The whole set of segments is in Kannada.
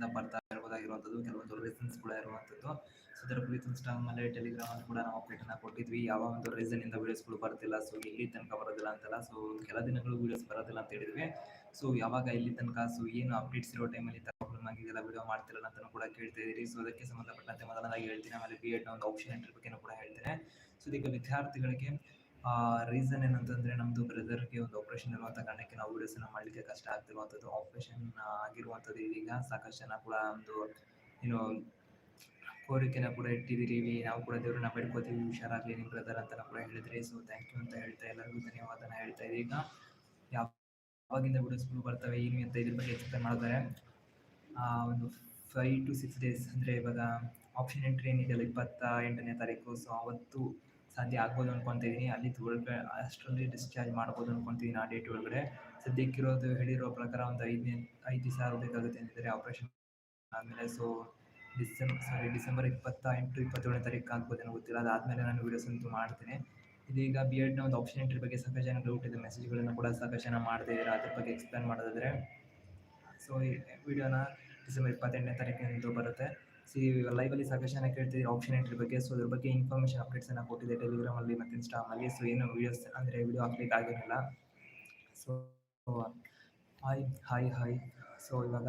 ಇಂದ ಬರ್ತಾ ಇರಬಹುದಾಗಿರುವಂಥದ್ದು ಕೆಲವೊಂದು ರೀಸನ್ಸ್ ಕೂಡ ಇರುವಂಥದ್ದು. ಸೊ ಇದರ ಕುರಿತು ಟೆಲಿಗ್ರಾಮ್ ಅಲ್ಲಿ ಕೂಡ ನಾವು ಅಪ್ಡೇಟನ್ನು ಕೊಟ್ಟಿದ್ವಿ. ಯಾವ ಒಂದು ರೀಸನಿಂದ ವೀಡಿಯೋಸ್ಗಳು ಬರ್ತಿಲ್ಲ ಸೊ ಇಲ್ಲಿ ತನಕ ಬರೋದಿಲ್ಲ ಅಂತಲ್ಲ. ಸೊ ಕೆಲ ದಿನಗಳು ವೀಡಿಯೋಸ್ ಬರೋದಿಲ್ಲ ಅಂತ ಹೇಳಿದ್ವಿ. ಸೊ ಯಾವಾಗ ಇಲ್ಲಿ ತನಕ ಸೊ ಏನು ಅಪ್ಡೇಟ್ಸ್ ಇರೋ ಟೈಮಲ್ಲಿ ಪ್ರಾಬ್ಲಮ್ ಆಗಿದೆಲ್ಲ ವಿಡಿಯೋ ಮಾಡ್ತಿರಲ್ಲ ಅಂತಲೂ ಕೂಡ ಕೇಳ್ತಾ ಇದ್ದೀರಿ. ಸೊ ಅದಕ್ಕೆ ಸಂಬಂಧಪಟ್ಟಂತೆ ಮೊದಲನೇದಾಗಿ ಹೇಳ್ತೀನಿ. ಆಮೇಲೆ ಬಿ ಎಡ್ನ ಒಂದು ಆಪ್ಷನ್ ಬಗ್ಗೆನೂ ಕೂಡ ಹೇಳ್ತೇನೆ. ಸೊ ಇದೀಗ ವಿದ್ಯಾರ್ಥಿಗಳಿಗೆ ರೀಸನ್ ಏನಂತಂದ್ರೆ ನಮ್ಮದು ಬ್ರದರ್ಗೆ ಒಂದು ಆಪರೇಷನ್ ಇರುವಂತ ಕಾರಣಕ್ಕೆ ನಾವು ವಿಡಿಯೋಸ್ ಎಲ್ಲ ಮಾಡ್ಲಿಕ್ಕೆ ಕಷ್ಟ ಆಗ್ತಿರುವಂತದ್ದು. ಆಪರೇಷನ್ ಆಗಿರುವಂತದ್ದು ಇದೀಗ ಸಾಕಷ್ಟು ಜನ ಕೂಡ ಒಂದು ಏನು ಕೋರಿಕೆನ ಕೂಡ ಇಟ್ಟಿದ್ದೀವಿ ನಾವು ಕೂಡ ದೇವ್ರನ್ನ ಬೇಡ್ಕೋತೀವಿ, ಹುಷಾರಾಗ್ಲಿ ನಿಮ್ ಬ್ರದರ್ ಅಂತ ಕೂಡ ಹೇಳಿದ್ರೆ. ಸೊ ಥ್ಯಾಂಕ್ ಯು ಅಂತ ಹೇಳ್ತಾ ಎಲ್ಲರಿಗೂ ಧನ್ಯವಾದನ ಹೇಳ್ತಾ ಇದ್ದೀವಿ. ಈಗ ಯಾವ ಯಾವಾಗಿಂದ ವಿಡಿಯೋಸ್ಗಳು ಬರ್ತವೆ, ಏನು ಅಂತ ಇದ್ರ ಬಗ್ಗೆ ಎಕ್ಸ್ಪ್ಲೇನ್ ಮಾಡಿದ್ದಾರೆ. ಒಂದು ಫೈವ್ ಟು ಸಿಕ್ಸ್ ಡೇಸ್ ಅಂದ್ರೆ ಇವಾಗ ಆಪ್ಷನ್ ಎಂಟ್ರಿ ಏನಿದೆಯಲ್ಲ ಇಪ್ಪತ್ತ ಎಂಟನೇ ತಾರೀಕು. ಸೊ ಅವತ್ತು ಸಾಧ್ಯ ಆಗ್ಬೋದು ಇದೀನಿ ಅಲ್ಲಿ ಒಳಗಡೆ ಅಷ್ಟರಲ್ಲಿ ಡಿಸ್ಚಾರ್ಜ್ ಮಾಡ್ಬೋದು ಅನ್ಕೊತೀನಿ ಆ ಡೇಟ್ ಒಳಗಡೆ. ಸದ್ಯಕ್ಕಿರೋದು ಹೇಳಿರೋ ಪ್ರಕಾರ ಒಂದು ಐದನೇ ಐದು ದಿವಸ ಬೇಕಾಗುತ್ತೆ ಅಂತಿದ್ದಾರೆ ಆಪ್ರೇಷನ್ ಆದಮೇಲೆ. ಸೊ ಡಿಸೆಂಬರ್ ಸಾರಿ ಡಿಸೆಂಬರ್ ಇಪ್ಪತ್ತ ಎಂಟು ಇಪ್ಪತ್ತೇಳನೇ ತಾರೀಕು ಆಗ್ಬೋದೇನೋ ಗೊತ್ತಿಲ್ಲ. ಅದಾದಮೇಲೆ ನಾನು ವೀಡಿಯೋಸ್ ಅಂತೂ ಮಾಡ್ತೀನಿ. ಇದೀಗ ಬಿ ಎಡ್ನ ಒಂದು ಆಪ್ಷನ್ ಎಂಟ್ರಿ ಬಗ್ಗೆ ಸಾಕಷ್ಟು ಜನ ಡೌಟ್ ಇದೆ. ಮೆಸೇಜ್ಗಳನ್ನು ಕೂಡ ಸಾಕಷ್ಟು ಜನ ಮಾಡದೇ ಇದ್ದಾರೆ. ಅದ್ರ ಬಗ್ಗೆ ಎಕ್ಸ್ಪ್ಲೇನ್ ಮಾಡೋದಾದರೆ. ಸೊ ಈ ವಿಡಿಯೋನ ಡಿಸೆಂಬರ್ ಇಪ್ಪತ್ತೆಂಟನೇ ತಾರೀಕಿನಂದು ಬರುತ್ತೆ. ಸಿ ಲೈವಲ್ಲಿ ಸಾಕಷ್ಟು ಜನ ಆಪ್ಷನ್ ಎಂಟ್ರಿ ಬಗ್ಗೆ. ಸೊ ಅದ್ರ ಬಗ್ಗೆ ಇನ್ಫಾರ್ಮೇಷನ್ ಅಪ್ಡೇಟ್ಸನ್ನು ಕೊಟ್ಟಿದೆ ಟೆಲಿಗ್ರಾಮಲ್ಲಿ ಮತ್ತು ಇನ್ಸ್ಟಾಮಲ್ಲಿ ಸೊ ಏನು ವೀಡಿಯೋಸ್ ಅಂದರೆ ವಿಡಿಯೋ ಹಾಕ್ಲಿಕ್ಕೆ ಆಗಿರಲಿಲ್ಲ. So hi hi hi so ಇವಾಗ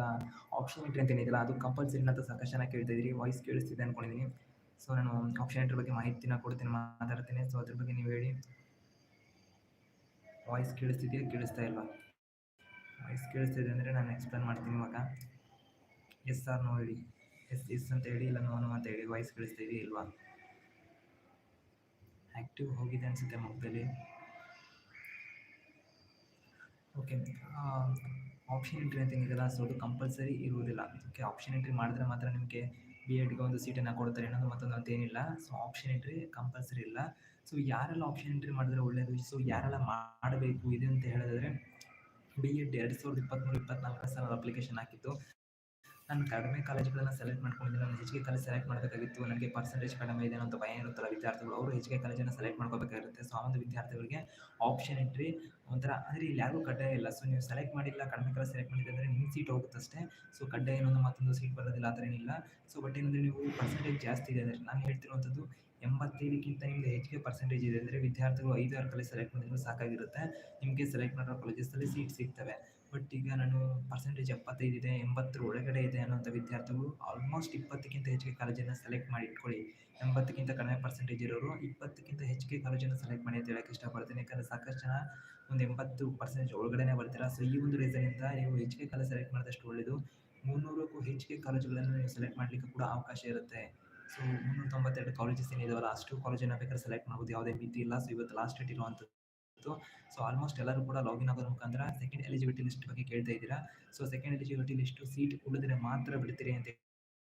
ಆಪ್ಷನ್ ಎಂಟ್ರಿ ಅಂತ ಏನಿದೆಯಲ್ಲ ಅದು ಕಂಪಲ್ಸರಿ ಅಂತ ಸಾಕಷ್ಟು ಜನ ಕೇಳ್ತಿದ್ದೀರಿ. ವಾಯ್ಸ್ ಕೇಳಿಸ್ತಿದೆ ಅಂದ್ಕೊಂಡಿದ್ದೀನಿ ಸೊ ನಾನು ಆಪ್ಷನ್ ಎಂಟ್ರಿ ಬಗ್ಗೆ ಮಾಹಿತಿನ ಕೊಡ್ತೀನಿ, ಮಾತಾಡ್ತೀನಿ. ಸೊ ಅದ್ರ ಬಗ್ಗೆ ನೀವು ಹೇಳಿ. ವಾಯ್ಸ್ ಕೇಳಿಸ್ತಿದೆಯಾ, ಕೇಳಿಸ್ತಾ ಇಲ್ವಾ? ವಾಯ್ಸ್ ಕೇಳಿಸ್ತಿದೆ ಅಂದರೆ ನಾನು ಎಕ್ಸ್ಪ್ಲೇನ್ ಮಾಡ್ತೀನಿ ಇವಾಗ. ಎಸ್ ಸರ್ ನೋಡಿ ಎಸ್ ಎಸ್ ಅಂತ ಹೇಳಿ, ಇಲ್ಲ ನೋ ನೋ ಅಂತ ಹೇಳಿ ವಾಯ್ಸ್ ಕಳಿಸ್ತೀವಿ ಇಲ್ವಾ? ಆ್ಯಕ್ಟಿವ್ ಹೋಗಿದೆ ಅನಿಸುತ್ತೆ ಮುಖದಲ್ಲಿ ಓಕೆ ಆಪ್ಷನ್ ಎಂಟ್ರಿ ಅಂತ ಏನಿದೆಯಲ್ಲ ಸೊ ಅದು ಕಂಪಲ್ಸರಿ ಇರುವುದಿಲ್ಲ. ಓಕೆ ಆಪ್ಷನ್ ಎಂಟ್ರಿ ಮಾಡಿದ್ರೆ ಮಾತ್ರ ನಿಮಗೆ ಬಿ ಎಡ್ಗೆ ಒಂದು ಸೀಟನ್ನು ಕೊಡ್ತಾರೆ ಅನ್ನೋದು ಮತ್ತೊಂದು ಅಂತ ಏನಿಲ್ಲ. ಸೊ ಆಪ್ಷನ್ ಎಂಟ್ರಿ ಕಂಪಲ್ಸರಿ ಇಲ್ಲ. ಸೊ ಯಾರೆಲ್ಲ ಆಪ್ಷನ್ ಎಂಟ್ರಿ ಮಾಡಿದ್ರೆ ಒಳ್ಳೆಯದು ಸೊ ಯಾರೆಲ್ಲ ಮಾಡಬೇಕು? ಇದೆ ಅಂತ ಹೇಳಿದ್ರೆ ಬಿ ಎಡ್ ಎರಡು ಸಾವಿರದ ಇಪ್ಪತ್ತ್ಮೂರು ಇಪ್ಪತ್ತ್ನಾಲ್ಕು ಸಾಲ ಅಪ್ಲಿಕೇಶನ್ ಹಾಕಿತ್ತು ನಾನು ಕಡಿಮೆ ಕಾಲೇಜ್ಗಳನ್ನು ಸೆಲೆಕ್ಟ್ ಮಾಡ್ಕೊಂಡಿದ್ದೀನಿ. ನಾನು ಹೆಚ್ಚಿಗೆ ಕಾಲೇಜ್ ಸೆಲೆಕ್ಟ್ ಮಾಡಬೇಕಾಗಿತ್ತು. ನನಗೆ ಪರ್ಸೆಂಟೇಜ್ ಕಡಿಮೆ ಇದೆ ಅಂತ ಭಯ ಇರುತ್ತಲ್ಲ ವಿದ್ಯಾರ್ಥಿಗಳು. ಅವರು ಹೆಚ್ಚಿಗೆ ಕಾಲೇಜನ್ನು ಸೆಲೆಕ್ಟ್ ಮಾಡ್ಕೋಬೇಕಾಗಿರುತ್ತೆ. ಸೊ ಒಂದು ವಿದ್ಯಾರ್ಥಿಗಳಿಗೆ ಆಪ್ಷನ್ ಎಂಟ್ರಿ ಒಂಥರ, ಅಂದರೆ ಇಲ್ಲಿ ಯಾರಿಗೂ ಕಡ್ಡಾಯ ಇಲ್ಲ. ಸೊ ನೀವು ಸೆಲೆಕ್ಟ್ ಮಾಡಿಲ್ಲ, ಕಡಿಮೆ ಕಾಲೇಜ್ ಸೆಲೆಕ್ಟ್ ಮಾಡಿದ್ರೆ ಅಂದರೆ ನಿಮ್ಮ ಸೀಟ್ ಹೋಗುತ್ತಷ್ಟೇ ಸೊ ಕಡ್ಡಾಯ ಏನೊಂದು ಮತ್ತೊಂದು ಸೀಟ್ ಬರೋದಿಲ್ಲ, ಆ ಥರ ಏನಿಲ್ಲ. ಸೊ ಬಟ್ ಏನಂದರೆ ನೀವು ಪರ್ಸೆಂಟೇಜ್ ಜಾಸ್ತಿ ಇದೆ ಅಂದರೆ, ನಾನು ಹೇಳ್ತಿರುವಂಥದ್ದು ಎಂಬತ್ತೈದಕ್ಕಿಂತ ನಿಮ್ಗೆ ಹೆಚ್ಚಿಗೆ ಪರ್ಸೆಂಟೇಜ್ ಇದೆ ಅಂದರೆ ವಿದ್ಯಾರ್ಥಿಗಳು ಐದು ಆರು ಕಾಲೇಜ್ ಸೆಲೆಕ್ಟ್ ಮಾಡಿದ್ರು ಸಾಕಾಗಿರುತ್ತೆ. ನಿಮಗೆ ಸೆಲೆಕ್ಟ್ ಮಾಡಿರೋ ಕಾಲೇಜಸ್ಸಲ್ಲಿ ಸೀಟ್ ಸಿಗ್ತವೆ. ಬಟ್ ಈಗ ನಾನು ಪರ್ಸೆಂಟೇಜ್ ಎಪ್ಪತ್ತೈದು ಇದೆ, ಎಂಬತ್ತರ ಒಳಗಡೆ ಇದೆ ಅನ್ನೋಂಥ ವಿದ್ಯಾರ್ಥಿಗಳು ಆಲ್ಮೋಸ್ಟ್ ಇಪ್ಪತ್ತಕ್ಕಿಂತ ಹೆಚ್ಚಿಗೆ ಕಾಲೇಜನ್ನು ಸೆಲೆಕ್ಟ್ ಮಾಡಿ ಇಟ್ಕೊಳ್ಳಿ. ಎಂಬತ್ತಕ್ಕಿಂತ ಕಡಿಮೆ ಪರ್ಸೆಂಟೇಜ್ ಇರೋರು ಇಪ್ಪತ್ತಕ್ಕಿಂತ ಹೆಚ್ಚಿಗೆ ಕಾಲೇಜನ್ನು ಸೆಲೆಕ್ಟ್ ಮಾಡಿ ಅಂತ ಹೇಳಕ್ಕೆ ಇಷ್ಟಪಡ್ತೀನಿ. ಯಾಕಂದರೆ ಸಾಕಷ್ಟು ಜನ ಒಂದು ಎಂಬತ್ತು ಪರ್ಸೆಂಟೇಜ್ ಒಳಗಡೆ ಬರ್ತೀರಾ. ಸೊ ಈ ಒಂದು ರೀಸನಿಂದ ನೀವು ಹೆಚ್ಚಿಗೆ ಕಾಲೇಜ್ ಸೆಲೆಕ್ಟ್ ಮಾಡಿದಷ್ಟು ಒಳ್ಳೆಯದು ಮುನ್ನೂರಕ್ಕೂ ಹೆಚ್ಚಿಗೆ ಕಾಲೇಜುಗಳನ್ನು ನೀವು ಸೆಲೆಕ್ಟ್ ಮಾಡಲಿಕ್ಕೆ ಕೂಡ ಅವಕಾಶ ಇರುತ್ತೆ. ಸೊ ಮುನ್ನೂರ ತೊಂಬತ್ತೆರಡು ಕಾಲೇಜಸ್ ಏನಿದಾವಲ್ಲ, ಅಷ್ಟು ಕಾಲೇಜನ್ನು ಬೇಕಾದ್ರೆ ಸೆಲೆಕ್ಟ್ ಮಾಡ್ಬೋದು. ಯಾವುದೇ ರೀತಿ ಇಲ್ಲ. ಸೊ ಇವತ್ತು ಲಾಸ್ಟ್ ಡೇಟ್ ಇರುವಂಥದ್ದು ಸೊ ಆಲ್ಮೋಸ್ಟ್ ಎಲ್ಲರೂ ಕೂಡ ಲಾಗಿನ್ ಆಗೋದ್ರ ಮುಖಾಂತರ ಸೆಕೆಂಡ್ ಎಲಿಜಿಬಿಲಿಟಿ ಲಿಸ್ಟ್ ಬಗ್ಗೆ ಕೇಳ್ತಾ ಇದ್ದೀರಾ. So second eligibility list seat ಉಳಿದ್ರೆ ಮಾತ್ರ ಬಿಡ್ತೀರಿ ಅಂತ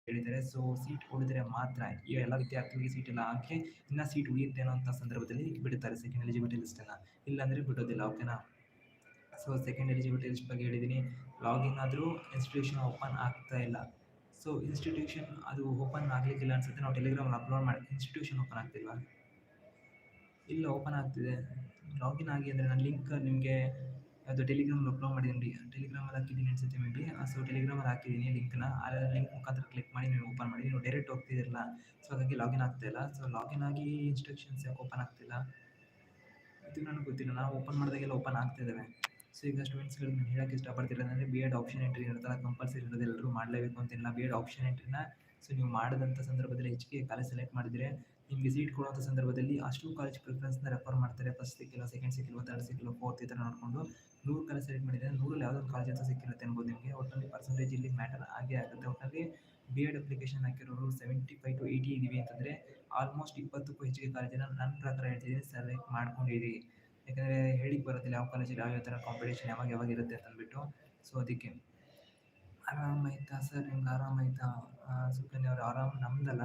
ಹೇಳಿದ್ದಾರೆ. ಸೊ ಸೀಟ್ ಉಳಿದ್ರೆ ಮಾತ್ರ ಈ ಎಲ್ಲ ವಿದ್ಯಾರ್ಥಿಗಳಿಗೆ ಸೀಟ್ ಎಲ್ಲ ಹಾಕಿ ಇನ್ನೂ ಸೀಟ್ ಉಳಿಯುತ್ತೆ ಅಂತ ಸಂದರ್ಭದಲ್ಲಿ ಬಿಡ್ತಾರೆ ಸೆಕೆಂಡ್ ಎಲಿಜಿಬಿಲಿಟಿ ಲಿಸ್ಟನ್ನು ಇಲ್ಲಾಂದರೆ ಬಿಡೋದಿಲ್ಲ ಓಕೆನಾ ಸೊ ಸೆಕೆಂಡ್ ಎಲಿಜಿಬಿಲಿಟಿ ಲಿಸ್ಟ್ ಬಗ್ಗೆ ಹೇಳಿದ್ದೀನಿ. ಲಾಗಿನ್ ಆದರೂ ಇನ್ಸ್ಟಿಟ್ಯೂಷನ್ ಓಪನ್ ಆಗ್ತಾ ಇಲ್ಲ. ಸೊ ಇನ್ಸ್ಟಿಟ್ಯೂಷನ್ ಅದು ಓಪನ್ ಆಗಲಿಕ್ಕಿಲ್ಲ ಅನ್ಸುತ್ತೆ. ನಾವು ಟೆಲಿಗ್ರಾಮಲ್ಲಿ ಅಪ್ಲೋಡ್ ಮಾಡಿ ಇನ್ಸ್ಟಿಟ್ಯೂಷನ್ ಓಪನ್ ಆಗ್ತಿಲ್ವಾ? ಇಲ್ಲ ಓಪನ್ ಆಗ್ತಿದೆ. ಲಾಗಿನ್ ಆಗಿ ಅಂದರೆ ನಾನು ಲಿಂಕ್ ನಿಮಗೆ ಅದು ಟೆಲಿಗ್ರಾಮಲ್ಲಿ ಅಪ್ಲೋಡ್ ಮಾಡಿದ್ದೀನಿ ಟೆಲಿಗ್ರಾಮಲ್ಲಿ ಹಾಕಿದ್ದೀನಿ ಅನ್ಸುತ್ತೆ ಮೇ ಬಿ. ಸೊ ಟೆಲಿಗ್ರಾಮಲ್ಲಿ ಹಾಕಿದ್ದೀನಿ ಲಿಂಕ್ನ ಆ ಲಿಂಕ್ ಮುಖಾಂತರ ಕ್ಲಿಕ್ ಮಾಡಿ ನೀವು ಓಪನ್ ಮಾಡಿ. ನೀವು ಡೈರೆಕ್ಟ್ ಹೋಗ್ತಿದ್ದೀರಲ್ಲ ಸೊ ಹಾಗಾಗಿ ಲಾಗಿನ್ ಆಗ್ತಾಯಿಲ್ಲ ಸೊ ಲಾಗಿನ್ ಆಗಿ ಇನ್ಸ್ಟ್ರಕ್ಷನ್ಸ್ ಯಾಕೆ ಓಪನ್ ಆಗ್ತಿಲ್ಲ ಇದು ನನಗೆ ಗೊತ್ತಿಲ್ಲ. ನಾವು ಓಪನ್ ಮಾಡಿದಾಗೆಲ್ಲ ಓಪನ್ ಆಗ್ತಿದ್ದಾವೆ ಸೊ ಈಗ ಸ್ಟೂಡೆಂಟ್ಸ್ಗಳು ನಾನು ಹೇಳೋಕ್ಕೆ ಇಷ್ಟಪಡ್ತಿಲ್ಲ ಅಂದರೆ ಬಿ ಎಡ್ ಆಪ್ಷನ್ ಎಂಟ್ರಿ ಇರುತ್ತಲ್ಲ ಕಂಪಲ್ಸರಿ ಇರೋದು ಎಲ್ಲರೂ ಮಾಡಲೇಬೇಕು ಅಂತಿಲ್ಲ. ಬಿ ಎಡ್ ಆಪ್ಷನ್ ಎಂಟ್ರಿನ ಸೊ ನೀವು ಮಾಡಿದಂಥ ಸಂದರ್ಭದಲ್ಲಿ ಹೆಚ್ಚಿಗೆ ಕಾಲೇಜ್ ಸೆಲೆಕ್ಟ್ ಮಾಡಿದರೆ ನಿಮಗೆ ಸೀಟ್ ಕೊಡುವಂಥ ಸಂದರ್ಭದಲ್ಲಿ ಅಷ್ಟು ಕಾಲೇಜ್ ಪ್ರಿಫರೆನ್ಸ್ನ ರೆಫರ್ ಮಾಡ್ತಾರೆ. ಫಸ್ಟ್ ಸಿಕ್ಕಿಲ್ಲ ಸೆಕೆಂಡ್ ಸಿಕ್ಕಿಲ್ಲ ತರ್ಡ್ ಸಿಕ್ಕಿಲ್ಲ ಫೋರ್ತ್ ಈ ಥರ ನೋಡಿಕೊಂಡು ನೂರು ಕಾಲೇಜ್ ಸೆಲೆಕ್ಟ್ ಮಾಡಿದರೆ ನೂರಲ್ಲಿ ಯಾವುದೋ ಒಂದು ಕಾಲೇಜ್ ಅಂತ ಸಿಕ್ಕಿರುತ್ತೆ ಅನ್ಬೋದು ನಿಮಗೆ. ಒಟ್ಟಿನಲ್ಲಿ ಪರ್ಸೆಂಟೇಜ್ ಇಲ್ಲಿ ಮ್ಯಾಟರ್ ಆಗೇ ಆಗುತ್ತೆ. ಒಟ್ಟಿನಲ್ಲಿ ಬಿ ಎಡ್ ಅಪ್ಲಿಕೇಶನ್ ಹಾಕಿರೋರು ಸೆವೆಂಟಿ ಫೈವ್ ಟು ಏಯ್ಟಿ ಇದೀವಿ ಅಂತಂದರೆ ಆಲ್ಮೋಸ್ಟ್ ಇಪ್ಪತ್ತಕ್ಕೂ ಹೆಚ್ಚಿಗೆ ಕಾಲೇಜನ್ನು ನನ್ನ ಪ್ರಕಾರ ಹೇಳ್ತಿದ್ದೀನಿ ಸೆಲೆಕ್ಟ್ ಮಾಡ್ಕೊಂಡಿರಿ. ಯಾಕಂದರೆ ಹೇಳಿಕ್ಕೆ ಬರೋದಿಲ್ಲ ಯಾವ ಕಾಲೇಜಲ್ಲಿ ಯಾವ ಯಾವ ಥರ ಕಾಂಪಿಟೇಷನ್ ಯಾವಾಗ ಯಾವಾಗ ಇರುತ್ತೆ ಅಂತ ಅಂದ್ಬಿಟ್ಟು ಸೊ ಅದಕ್ಕೆ. ಆರಾಮಾಯ್ತಾ ಸರ್ ನಿಮ್ಗೆ ಆರಾಮಾಯ್ತಾ? ಸುಕನ್ಯಾ ಅವ್ರು, ಆರಾಮ್? ನಮ್ದಲ್ಲ.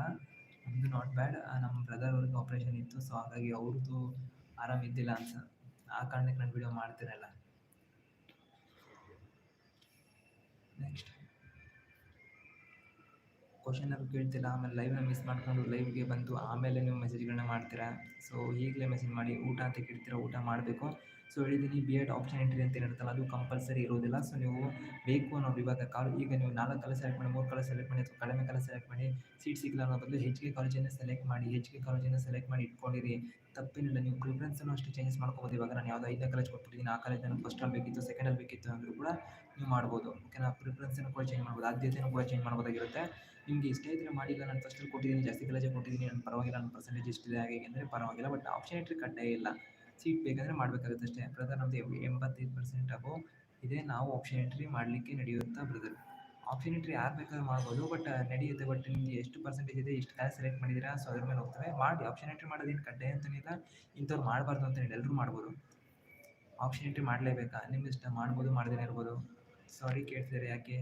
ನಮ್ಮದು ನಾಟ್ ಬ್ಯಾಡ್ ನಮ್ಮ ಬ್ರದರ್ ಅವ್ರಿಗೆ ಆಪ್ರೇಷನ್ ಇತ್ತು ಸೊ ಹಾಗಾಗಿ ಅವ್ರದ್ದು ಆರಾಮ್ ಇದ್ದಿಲ್ಲ ಅಂತ. ಆ ಕಾರಣಕ್ಕೆ ನಾನು ವಿಡಿಯೋ ಮಾಡ್ತಿರಲ್ಲ. ನೆಕ್ಸ್ಟ್ ಕ್ವಶನ್ ಅದು ಕೇಳ್ತಿಲ್ಲ, ಆಮೇಲೆ ಲೈವ್ನ ಮಿಸ್ ಮಾಡ್ಕೊಂಡು ಲೈವ್ಗೆ ಬಂದು ಆಮೇಲೆ ನೀವು ಮೆಸೇಜ್ಗಳನ್ನ ಮಾಡ್ತೀರಾ? ಸೊ ಈಗಲೇ ಮೆಸೇಜ್ ಮಾಡಿ, ಊಟ ಅಂತ ಕೇಳ್ತೀರಾ? ಊಟ ಮಾಡಬೇಕು. ಸೊ ಹೇಳಿದ್ದೀನಿ ಬಿ ಎಡ್ ಆಪ್ಷನ್ ಎಂಟ್ರಿ ಅಂತ ಏನಿರುತ್ತಲ್ಲ ಅದು ಕಂಪಲ್ಸರಿ ಇರೋದಿಲ್ಲ ಸೊ ನೀವು ಬೇಕು ಅನ್ನೋ ವಿಭಾಗ ಕಾಲು, ಈಗ ನೀವು ನಾಲ್ಕು ಕಾಲೇಜ್ ಸೆಲೆಕ್ಟ್ ಮಾಡಿ, ಮೂರು ಕಾಲೇಜ್ ಸೆಲೆಕ್ಟ್ ಮಾಡಿ ಅಥವಾ ಕಡಿಮೆ ಕಾಲೇಜ್ ಸೆಲೆಕ್ಟ್ ಮಾಡಿ ಸೀಟ್ ಸಿಗಲ್ಲ ಅನ್ನೋ ಬದಲು ಕೆ ಕಾಲೇಜನ್ನು ಸೆಲೆಕ್ಟ್ ಮಾಡಿ ಹೆಚ್ಚಿಗೆ ಕಾಲೇಜನ್ನು ಸೆಲೆಕ್ಟ್ ಮಾಡಿ ಇಟ್ಕೊಂಡಿರಿ. ತಪ್ಪೇನಿಲ್ಲ, ನೀವು ಪ್ರಿಫರೆನ್ಸನ್ನು ಅಷ್ಟು ಚೇಂಜಸ್ ಮಾಡ್ಕೋಬೋದು ಇವಾಗ ನಾನು ಯಾವುದೋ ಐದನೇ ಕಾಲೇಜ್ ಕೊಟ್ಬಿಟ್ಟಿದ್ದೀನಿ, ಆ ಕಾಲೇಜ್ ನನಗೆ ಫಸ್ಟಲ್ಲಿ ಬೇಕಿತ್ತು ಸೆಕೆಂಡಲ್ಲಿ ಬೇಕಿತ್ತು ಅಂದರೂ ಕೂಡ ನೀವು ಮಾಡ್ಬೋದು. ಓಕೆನಾ ಪ್ರಿಫರೆನ್ಸನ್ನು ಕೂಡ ಚೇಂಜ್ ಮಾಡ್ಬೋದು. ಆದ್ಯತೆಯನ್ನು ಕೂಡ ಚೇಂಜ್ ಮಾಡ್ಬೋದಾಗಿರುತ್ತೆ. ನಿಮಗೆ ಇಷ್ಟ ಇದ್ದರೆ ಮಾಡಿಲ್ಲ ನಾನು ಫಸ್ಟಲ್ಲಿ ಕೊಟ್ಟಿದ್ದೀನಿ, ಜಾಸ್ತಿ ಕಾಲೇಜೇ ಕೊಟ್ಟಿದ್ದೀನಿ ನಾನು ಪರವಾಗಿಲ್ಲ, ನನ್ನ ಪರ್ಸೆಂಟೇಜ್ ಇಷ್ಟಿದೆ ಹಾಗೆ ಹೀಗೆ ಅಂದರೆ ಪರವಾಗಿಲ್ಲ. ಬಟ್ ಆಪ್ಷನ್ ಎಂಟ್ರಿ ಕಡ್ಡಾಯ ಇಲ್ಲ. ಸೀಟ್ ಬೇಕಂದರೆ ಮಾಡಬೇಕಾಗುತ್ತೆ ಅಷ್ಟೇ. ಬ್ರದರ್ ನಮ್ಮದು ಎಂಬತ್ತೈದು ಪರ್ಸೆಂಟ್ ಅಬೋ ಇದೆ. ನಾವು ಆಪ್ಷನ್ ಎಂಟ್ರಿ ಮಾಡಲಿಕ್ಕೆ ನಡೆಯುತ್ತಾ ಬ್ರದರ್ ಆಪ್ಷನ್ ಎಂಟ್ರಿ ಯಾರು ಬೇಕಾದ್ರೂ ಮಾಡ್ಬೋದು ಬಟ್ ನಡೆಯುತ್ತೆ ಬಟ್ ನಿಮಗೆ ಎಷ್ಟು ಪರ್ಸೆಂಟೇಜ್ ಇದೆ ಎಷ್ಟು ಕ್ಲಾಸ್ ಸೆಲೆಕ್ಟ್ ಮಾಡಿದ್ದೀರಾ ಸೊ ಅದ್ರ ಮೇಲೆ ಹೋಗ್ತವೆ. ಮಾಡಿ ಆಪ್ಷನ್ ಎಂಟ್ರಿ ಮಾಡೋದೇನು ಕಡ್ಡಾಯ ಅಂತೇನಿಲ್ಲ ಇಂಥವ್ರು ಮಾಡಬಾರ್ದು ಅಂತ ಎಲ್ಲರೂ ಮಾಡ್ಬೋದು. ಆಪ್ಷನ್ ಎಂಟ್ರಿ ಮಾಡಲೇಬೇಕಾ? ನಿಮ್ಮ ಇಷ್ಟ, ಮಾಡ್ಬೋದು ಮಾಡದೇ ಇರ್ಬೋದು. ಸಾರಿ ಕೇಳ್ತಿದ್ದಾರೆ ಯಾಕೆ?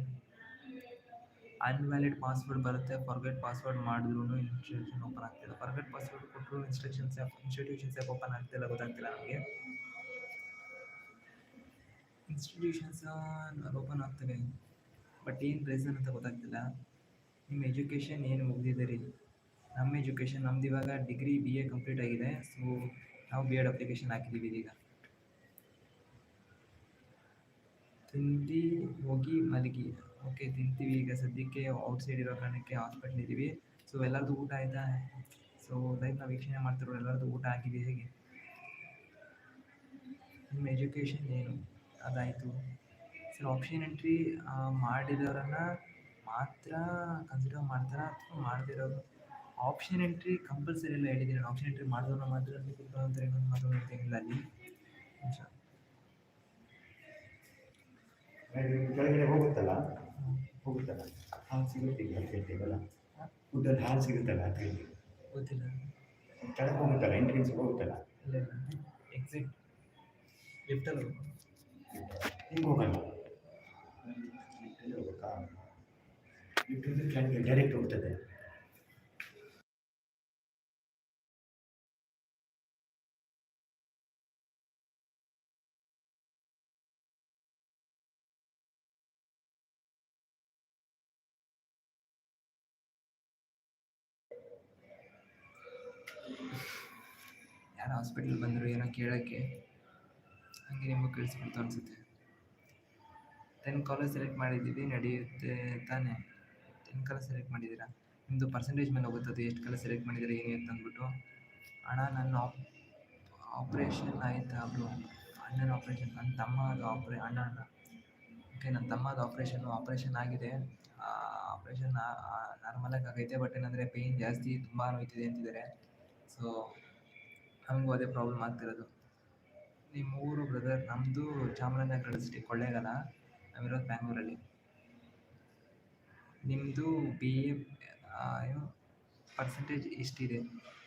ಅನ್ವ್ಯಾಲಿಡ್ ಪಾಸ್ವರ್ಡ್ ಬರುತ್ತೆ ಫಾರ್ಗೆಟ್ ಪಾಸ್ವರ್ಡ್ ಮಾಡಿದ್ರು ಇನ್ಸ್ಟಿಟ್ಯೂಷನ್ ಓಪನ್ ಆಗ್ತಿಲ್ಲ. ಫರ್ಗೆಟ್ ಪಾಸ್ವರ್ಡ್ ಕೊಟ್ಟರು ಇನ್ಸ್ಟ್ರಕ್ಷನ್ಸ್ ಇನ್ಸ್ಟಿಟ್ಯೂಷನ್ಸ್ ಯಾಕೆ ಓಪನ್ ಆಗ್ತಿಲ್ಲ ಗೊತ್ತಾಗ್ತಿಲ್ಲ ನಮಗೆ. ಇನ್ಸ್ಟಿಟ್ಯೂಷನ್ಸ್ ಓಪನ್ ಆಗ್ತವೆ. ಬಟ್ ಏನು ರೀಸನ್ ಅಂತ ಗೊತ್ತಾಗ್ತಿಲ್ಲ. ನಿಮ್ಮ ಎಜುಕೇಷನ್ ಏನು ಮುಗಿದಿದೆ ರೀ ನಮ್ಮ ಎಜುಕೇಷನ್ ನಮ್ದು ಇವಾಗ ಡಿಗ್ರಿ ಬಿ ಎ ಕಂಪ್ಲೀಟ್ ಆಗಿದೆ. ಸೊ ನಾವು ಬಿ ಎಡ್ ಅಪ್ಲಿಕೇಶನ್ ಹಾಕಿದ್ದೀವಿ ಇದೀಗ. ತಿಂಡಿ, ಹೋಗಿ ಮಲಗಿ. ಓಕೆ, ತಿಂತೀವಿ. ಈಗ ಸದ್ಯಕ್ಕೆ ಔಟ್ಸೈಡ್ ಇರೋ ಕಾರಣಕ್ಕೆ ಹಾಸ್ಪಿಟ್ಲ್ ಇದ್ದೀವಿ. ಸೊ ಎಲ್ಲರದು ಊಟ ಆಯಿತಾ? ಸೊ ಲೈಫ್ನ ವೀಕ್ಷಣೆ ಮಾಡ್ತಿರೋ ಎಲ್ಲರದು ಊಟ ಆಗಿದೆ ಹೇಗೆ? ನಿಮ್ಮ ಎಜುಕೇಷನ್ ಏನು? ಅದಾಯಿತು. ಸರ್ ಆಪ್ಷನ್ ಎಂಟ್ರಿ ಮಾಡಿದವರನ್ನ ಮಾತ್ರ ಕನ್ಸಿಡರ್ ಮಾಡ್ತಾರಾ ಅಥವಾ ಮಾಡದಿರೋರು ಆಪ್ಷನ್ ಎಂಟ್ರಿ ಕಂಪಲ್ಸರಿ ಎಲ್ಲ ಹೇಳಿದ್ದೀನಿ ಆಪ್ಷನ್ ಎಂಟ್ರಿ ಮಾಡಿದವ್ರನ್ನ ಮಾತ್ರ ಅಂತ ಇನ್ನೊಂದು ಅಲ್ಲಿ. ಕೆಳಗಡೆ ಹೋಗುತ್ತಲ್ಲ. ಹೋಗುತ್ತಲ್ಲ? ಹಾಲು ಸಿಗುತ್ತೆ ಈಗ ಹೇಳ್ತೀವಲ್ಲ ಫುಡ್ಡಲ್ಲಿ ಹಾಲು ಸಿಗುತ್ತಲ್ಲ ಹೇಳಿ ಗೊತ್ತಿಲ್ಲ. ಕೆಳಗೆ ಹೋಗುತ್ತಲ್ಲ ಎಂಟ್ರೆನ್ಸ್ ಹೋಗುತ್ತಲ್ಲ? ಎಕ್ಸಿಟ್ ಲಿಫ್ಟ್ ಎಕ್ಸಿಟ್ ಲಿಫ್ಟಲ್ಲಿ ಹಿಂಗೆ ಹೋಗಲ್ಲ? ಲಿಫ್ಟಿಂದ ಕೆಳಗೆ ಡೈರೆಕ್ಟ್ ಹೋಗ್ತದೆ. ಕೇಳೋಕ್ಕೆ ಹಾಗೆ ನಿಮಗೆ ಕಳಿಸ್ಬಿಡ್ತು ಅನಿಸುತ್ತೆ. ಟೆನ್ ಕಾಲೇಜ್ ಸೆಲೆಕ್ಟ್ ಮಾಡಿದ್ದೀವಿ, ನಡೆಯುತ್ತೆ ತಾನೇ? ಟೆನ್ ಕಾಲೇಜ್ ಸೆಲೆಕ್ಟ್ ಮಾಡಿದ್ದೀರಾ? ನಿಮ್ಮದು ಪರ್ಸೆಂಟೇಜ್ ಮೇಲೆ ಹೋಗುತ್ತೆ ಅದು, ಎಷ್ಟು ಕಾಲೇಜ್ ಸೆಲೆಕ್ಟ್ ಮಾಡಿದ್ದೀರಾ, ಏನು ಅಂತ ಅಂದ್ಬಿಟ್ಟು. ಅಣ್ಣ, ನನ್ನ ಆಪ್ ಆಪ್ರೇಷನ್ ಆಯಿತಾ ಬ್ರೋ ಅಣ್ಣನ ಆಪ್ರೇಷನ್ ನನ್ನ ತಮ್ಮ ಅದು ಆಪ್ರೇ ಅಣ್ಣ ಅಣ್ಣ. ಓಕೆ ನನ್ನ ತಮ್ಮದು ಆಪ್ರೇಷನ್ನು ಆಪ್ರೇಷನ್ ಆಗಿದೆ. ಆಪ್ರೇಷನ್ ನಾರ್ಮಲಾಗಿ ಆಗೈತೆ ಬಟ್ ಏನಂದರೆ ಪೇಯ್ನ್ ಜಾಸ್ತಿ, ತುಂಬ ನೋಯ್ತಿದೆ ಅಂತಿದ್ದಾರೆ. ಸೊ ನಮಗೂ ಅದೇ ಪ್ರಾಬ್ಲಮ್ ಆಗ್ತಿರೋದು. ನಿಮ್ಮ ಊರು ಬ್ರದರ್ ನಮ್ಮದು ಚಾಮರಾಜನಗರ ಡಿಸ್ಟಿಕ್ ಕೊಳ್ಳೇಗಾಲ. ನಾವಿರೋದು ಬ್ಯಾಂಗ್ಳೂರಲ್ಲಿ. ನಿಮ್ಮದು ಬಿ ಎ ಪರ್ಸೆಂಟೇಜ್ ಎಷ್ಟಿದೆ?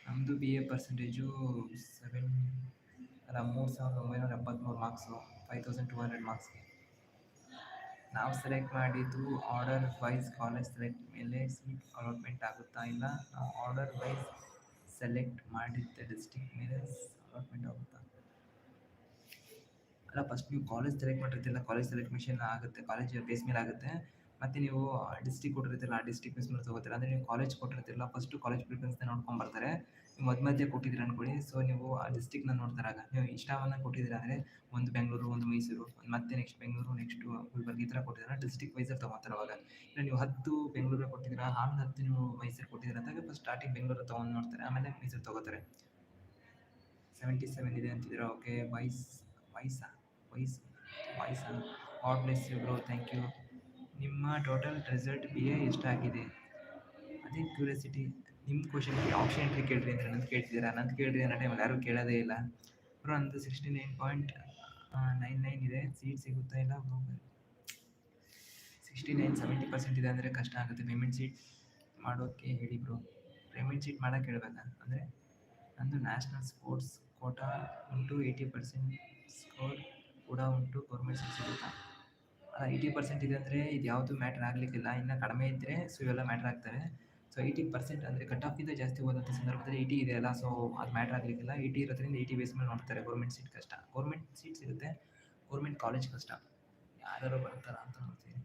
ನಮ್ಮದು ಬಿ ಎ ಪರ್ಸೆಂಟೇಜು ಸೆವೆನ್ ಅಲ್ಲ ಮೂರು ಸಾವಿರದ ಒಂಬೈನೂರ ಎಪ್ಪತ್ತ್ಮೂರು marks five thousand two hundred ಮಾರ್ಕ್ಸ್ಗೆ ನಾವು ಸೆಲೆಕ್ಟ್ ಮಾಡಿದ್ದು ಆರ್ಡರ್ ವೈಸ್ ಕಾಲೇಜ್ ಸೆಲೆಕ್ಟ್ ಮೇಲೆ ಸೀಟ್ ಅಲಾಟ್ಮೆಂಟ್ ಆಗುತ್ತಾ ಇಲ್ಲ? ನಾವು ಆರ್ಡರ್ ವೈಸ್ ಸೆಲೆಕ್ಟ್ ಮಾಡಿದ್ದ ಡಿಸ್ಟಿಕ್ ಮೇಲೆ ಅಲಾಟ್ಮೆಂಟ್ ಆಗುತ್ತಾ? ಅಲ್ಲ ಫಸ್ಟ್ ನೀವು ಕಾಲೇಜ್ ಸೆಲೆಕ್ಟ್ ಮಾಡಿರ್ತಿಲ್ಲ ಕಾಲೇಜ್ ಸೆಲೆಕ್ಟ್ ಮಿಷನ್ ಆಗುತ್ತೆ ಕಾಲೇಜ್ ಬೇಸ್ ಮೇಲೆ ಆಗುತ್ತೆ. ಮತ್ತು ನೀವು ಡಿಸ್ಟಿಕ್ ಕೊಟ್ಟಿರ್ತಿಲ್ಲ ಡಿಸ್ಟಿಕ್ ಬೇಸ್ ಮೇಲೆ ಅಂದರೆ ನೀವು ಕಾಲೇಜ್ ಕೊಟ್ಟಿರ್ತಿಲ್ಲ ಫಸ್ಟು ಕಾಲೇಜ್ ಪ್ರಿಫರೆನ್ಸ್ನ ನೋಡ್ಕೊಂಡು ಬರ್ತಾರೆ. ಮಧ್ಯ ಮಧ್ಯೆ ಕೊಟ್ಟಿದ್ದೀರ ಅನ್ಕೊಳ್ಳಿ. ಸೊ ನೀವು ಆ ಡಿಸ್ಟಿಕ್ನ ನೋಡ್ತಾರಾಗ ನೀವು ಇಷ್ಟವನ್ನ ಕೊಟ್ಟಿದ್ದೀರ ಅಂದರೆ ಒಂದು ಬೆಂಗಳೂರು ಒಂದು ಮೈಸೂರು ಮತ್ತೆ ನೆಕ್ಸ್ಟ್ ಬೆಂಗಳೂರು ನೆಕ್ಸ್ಟು ಗುಲ್ಬರ್ಗ ಈ ಥರ ಕೊಟ್ಟಿದ್ದೀರ ಡಿಸ್ಟಿಕ್ ವೈಸಲ್ಲಿ ತೊಗೊತಾರೆ ಅವಾಗ. ಇಲ್ಲ, ನೀವು ಹತ್ತು ಬೆಂಗಳೂರು ಕೊಟ್ಟಿದ್ದೀರಾ ಆಮೇಲೆ ಹತ್ತು ನೀವು ಮೈಸೂರು ಕೊಟ್ಟಿದ್ರೆ ಅಂದಾಗ ಫಸ್ಟ್ ಸ್ಟಾರ್ಟಿಂಗ್ ಬೆಂಗಳೂರು ತೊಗೊಂಡು ನೋಡ್ತಾರೆ. ಆಮೇಲೆ ಮೈಸೂರು ತೊಗೋತಾರೆ. ಸೆವೆಂಟಿ ಸೆವೆನ್ ಇದೆ ಅಂತಿದ್ದೀರಾ ಓಕೆ ವೈಸ್ ವಯಸ್ಸಾ ವಯಸ್ಸು ವಯಸ್ಸಾ God bless you bro thank you ನಿಮ್ಮ ಟೋಟಲ್ ರಿಸಲ್ಟ್ ಬಿ ಎ ಎಷ್ಟಾಗಿದೆ? ಅದೇ ಕ್ಯೂರಿಯಾಸಿಟಿ ನಿಮ್ಮ ಕ್ವಶನ್ಗೆ ಆಪ್ಷನ್ ಎಂಟ್ರಿ ಕೇಳ್ರಿ ಅಂತ ನಂದು ಕೇಳ್ತಿದ್ದೀರಾ? ನಂದು ಕೇಳ್ರಿ ಅನ್ನೋ ಟೈಮಲ್ಲಿ ಯಾರೂ ಕೇಳೋದೇ ಇಲ್ಲ. ಬ್ರೋ, ನಂದು sixty nine point nine nine ಇದೆ. ಸೀಟ್ ಸಿಗುತ್ತಾ ಇಲ್ಲ ಸಿಕ್ಸ್ಟಿ ನೈನ್ ಸೆವೆಂಟಿ ಪರ್ಸೆಂಟ್ ಇದೆ ಅಂದರೆ ಕಷ್ಟ ಆಗುತ್ತೆ. ಪೇಮೆಂಟ್ ಸೀಟ್ ಮಾಡೋಕ್ಕೆ ಹೇಳಿ ಬ್ರೋ. ಪೇಮೆಂಟ್ ಸೀಟ್ ಮಾಡೋಕ್ಕೆ ಹೇಳ್ಬೇಕಾ? ಅಂದರೆ ನಂದು ನ್ಯಾಷನಲ್ ಸ್ಪೋರ್ಟ್ಸ್ ಕೋಟಾ ಉಂಟು ಏಯ್ಟಿ ಪರ್ಸೆಂಟ್ ಸ್ಕೋರ್ ಕೂಡ ಉಂಟು ಗೌರ್ಮೆಂಟ್ ಸೀಟ್ ಸಿಗುತ್ತಾ? ಏಯ್ಟಿ ಪರ್ಸೆಂಟ್ ಇದೆ ಅಂದರೆ ಇದು ಯಾವುದು ಮ್ಯಾಟ್ರ್ ಆಗಲಿಕ್ಕಿಲ್ಲ. ಇನ್ನೂ ಕಡಿಮೆ ಇದ್ದರೆ ಸೊ ಇವೆಲ್ಲ ಮ್ಯಾಟ್ರ್ ಆಗ್ತವೆ. ಸೊ ಏಯ್ಟಿ ಪರ್ಸೆಂಟ್ ಅಂದರೆ ಕಟ್ ಆಫಿಂದ ಜಾಸ್ತಿ ಹೋದಂಥ ಸಂದರ್ಭದಲ್ಲಿ ಏಯ್ಟಿ ಇದೆ ಅಲ್ಲ. ಸೊ ಅದು ಮ್ಯಾಟ್ರ್ ಆಗಲಿಕ್ಕಿಲ್ಲ. ಏಯ್ಟಿ ಇರೋದ್ರಿಂದ ಏಯ್ಟಿ ಬೇಸ್ ಮೇಲೆ ನೋಡ್ತಾರೆ. ಗೌರ್ಮೆಂಟ್ ಸೀಟ್ ಕಷ್ಟ. ಗೌರ್ಮೆಂಟ್ ಸೀಟ್ ಸಿಗುತ್ತೆ. ಗೌರ್ಮೆಂಟ್ ಕಾಲೇಜ್ ಕಷ್ಟ. ಯಾರು ಬರ್ತಾರ ಅಂತ ನೋಡ್ತೀನಿ.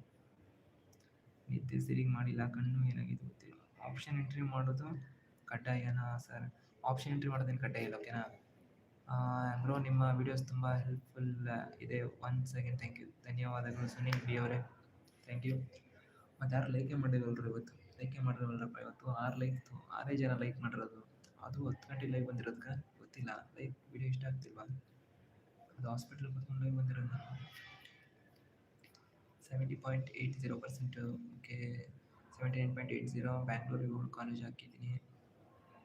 ನಿದ್ದೆ ಸರಿಗೆ ಮಾಡಿಲ್ಲ, ಕಣ್ಣು ಏನಾಗಿದೆ ಗೊತ್ತಿಲ್ಲ. ಆಪ್ಷನ್ ಎಂಟ್ರಿ ಮಾಡೋದು ಕಡ್ಡಾಯನಾ ಸರ್ ಆಪ್ಷನ್ ಎಂಟ್ರಿ ಮಾಡೋದೇನು ಕಡ್ಡಾಯ ಇಲ್ಲ ಓಕೆನಾ ಬ್ರೋ ನಿಮ್ಮ ವಿಡಿಯೋಸ್ ತುಂಬ ಹೆಲ್ಪ್ಫುಲ್ ಇದೆ. ಒನ್ಸ್ ಸೆಕೆಂಡ್ ಥ್ಯಾಂಕ್ ಯು ಧನ್ಯವಾದಗಳು, ಸುನೀಲ್ ಬಿ ಅವರೇ. ಥ್ಯಾಂಕ್ ಯು ಮತ್ತು ಯಾರು ಲೈಕೇ ಮಾಡಿರಲ್ರಿ ಇವತ್ತು? ಲೈಕೇ ಮಾಡಿರಲ್ರಪ್ಪ ಇವತ್ತು? ಆರು ಲೈಕ್ ಆರೇ ಜನ ಲೈಕ್ ಮಾಡಿರೋದು. ಅದು ಹತ್ತು ಗಂಟೆ ಲೈಕ್ ಬಂದಿರೋದಕ್ಕೆ ಗೊತ್ತಿಲ್ಲ. ಲೈಕ್ ವಿಡಿಯೋ ಇಷ್ಟ ಆಗ್ತಿಲ್ವಾ? ಅದು ಹಾಸ್ಪಿಟಲ್ ಕೂತ್ಕೊಂಡು ಲೈಕ್ ಬಂದಿರೋದು. Seventy point eight zero percent okay seventy nine point eight zero ಬ್ಯಾಂಗ್ಳೂರಿಗೆ ಏಳು ಕಾಲೇಜ್ ಹಾಕಿದ್ದೀನಿ.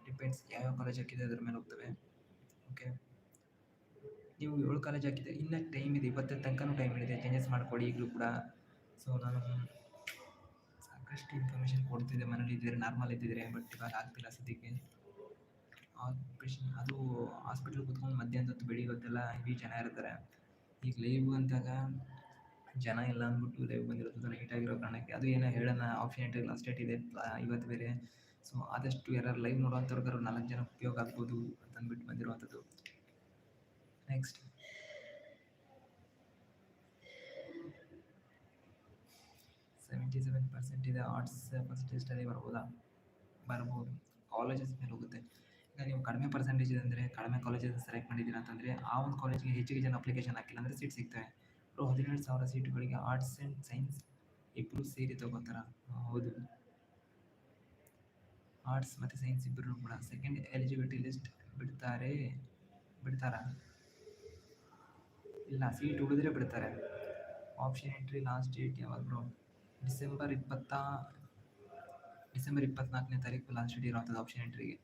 ಡಿಪೆಂಡ್ಸ್ ಯಾವ್ಯಾವ ಕಾಲೇಜ್ ಹಾಕಿದೆ ಅದ್ರ ಮೇಲೆ ಹೋಗ್ತವೆ. ಓಕೆ ನೀವು ಏಳು ಕಾಲೇಜ್ ಹಾಕಿದ್ರೆ ಇನ್ನೂ ಟೈಮ್ ಇದೆ. ಇವತ್ತಿನ ತನಕನೂ ಟೈಮ್ ಇದೆ. ಚೇಂಜಸ್ ಮಾಡ್ಕೊಳ್ಳಿ ಈಗಲೂ ಕೂಡ. ಸೊ ನಾನು ಸಾಕಷ್ಟು ಇನ್ಫಾರ್ಮೇಷನ್ ಕೊಡ್ತಿದ್ದೆ ಮನೇಲಿ ಇದ್ದಿದ್ರೆ ನಾರ್ಮಲ್ ಇದ್ದಿದ್ರೆ ಬಟ್ ಇವಾಗ ಆಗ್ತಿಲ್ಲ ಸದ್ಯಕ್ಕೆ. ಆಪ್ರೇಷನ್ ಅದು ಹಾಸ್ಪಿಟ್ಲ್ ಕುತ್ಕೊಂಡು ಮಧ್ಯಾಹ್ನದ ಹೊತ್ತು, ಬೆಳಿಗ್ಗೆ ಹೊತ್ತೆಲ್ಲ ಹೆವಿ ಜನ ಇರ್ತಾರೆ. ಈಗ ಲೈವ್ ಅಂತಾಗ ಜನ ಇಲ್ಲ ಅಂದ್ಬಿಟ್ಟು ಲೈವ್ ಬಂದಿರೋದು ನೈಟಾಗಿರೋ ಕಾರಣಕ್ಕೆ. ಅದು ಏನೋ ಹೇಳೋಣ ಆಪ್ಷನ್ ಎಂಟ್ರಿ ಲಾಸ್ಟ್ ಡೇಟ್ ಇದೆ ಇವತ್ತು ಬೇರೆ. ಸೊ ಆದಷ್ಟು ಯಾರು ಲೈವ್ ನೋಡೋವಂಥವ್ರಿಗಾರು ನಾಲ್ಕು ಜನ ಉಪಯೋಗ ಆಗ್ಬೋದು ಅಂತ ಅಂದ್ಬಿಟ್ಟು ಬಂದಿರುವಂಥದ್ದು. ನೆಕ್ಸ್ಟ್ ಸೆವೆಂಟಿ ಸೆವೆನ್ ಪರ್ಸೆಂಟ್ ಇದೆ ಆರ್ಟ್ಸ್ ಟೆಸ್ಟಲ್ಲಿ ಬರ್ಬೋದಾ? ಬರ್ಬೋದು. ಕಾಲೇಜಸ್ ಮೇಲೆ ಹೋಗುತ್ತೆ. ಈಗ ನೀವು ಕಡಿಮೆ ಪರ್ಸೆಂಟೇಜ್ ಇದೆ ಅಂದರೆ, ಕಡಿಮೆ ಕಾಲೇಜಸ್ ಸೆಲೆಕ್ಟ್ ಮಾಡಿದ್ದೀರಾ ಅಂತಂದರೆ ಆ ಒಂದು ಕಾಲೇಜಿಗೆ ಹೆಚ್ಚಿಗೆ ಜನ ಅಪ್ಲಿಕೇಶನ್ ಹಾಕಿಲ್ಲ ಅಂದರೆ ಸೀಟ್ ಸಿಗ್ತವೆ. ಅವರು ಹದಿನೇಳು ಸಾವಿರ ಸೀಟುಗಳಿಗೆ ಆರ್ಟ್ಸ್ ಆ್ಯಂಡ್ ಸೈನ್ಸ್ ಇಬ್ಬರು ಸೇರಿ ತಗೋತಾರ? ಹೌದು. ಆರ್ಟ್ಸ್ ಮತ್ತು ಸೈನ್ಸ್ ಇಬ್ಬರು ಕೂಡ ಸೆಕೆಂಡ್ ಎಲಿಜಿಬಿಲಿಟಿ ಲಿಸ್ಟ್ ಬಿಡ್ತಾರೆ. ಬಿಡ್ತಾರಾ? ಇಲ್ಲ ಸೀಟ್ ಉಳಿದ್ರೆ ಬಿಡ್ತಾರೆ. ಆಪ್ಷನ್ ಎಂಟ್ರಿ ಲಾಸ್ಟ್ ಡೇಟ್ ಯಾವಾಗ ಬ್ರೋ ಡಿಸೆಂಬರ್ ಇಪ್ಪತ್ತ, ಡಿಸೆಂಬರ್ ಇಪ್ಪತ್ನಾಲ್ಕನೇ ತಾರೀಕು ಲಾಸ್ಟ್ ಡೇಟ್ ಇರುವಂಥದ್ದು ಆಪ್ಷನ್ ಎಂಟ್ರಿಗೆ.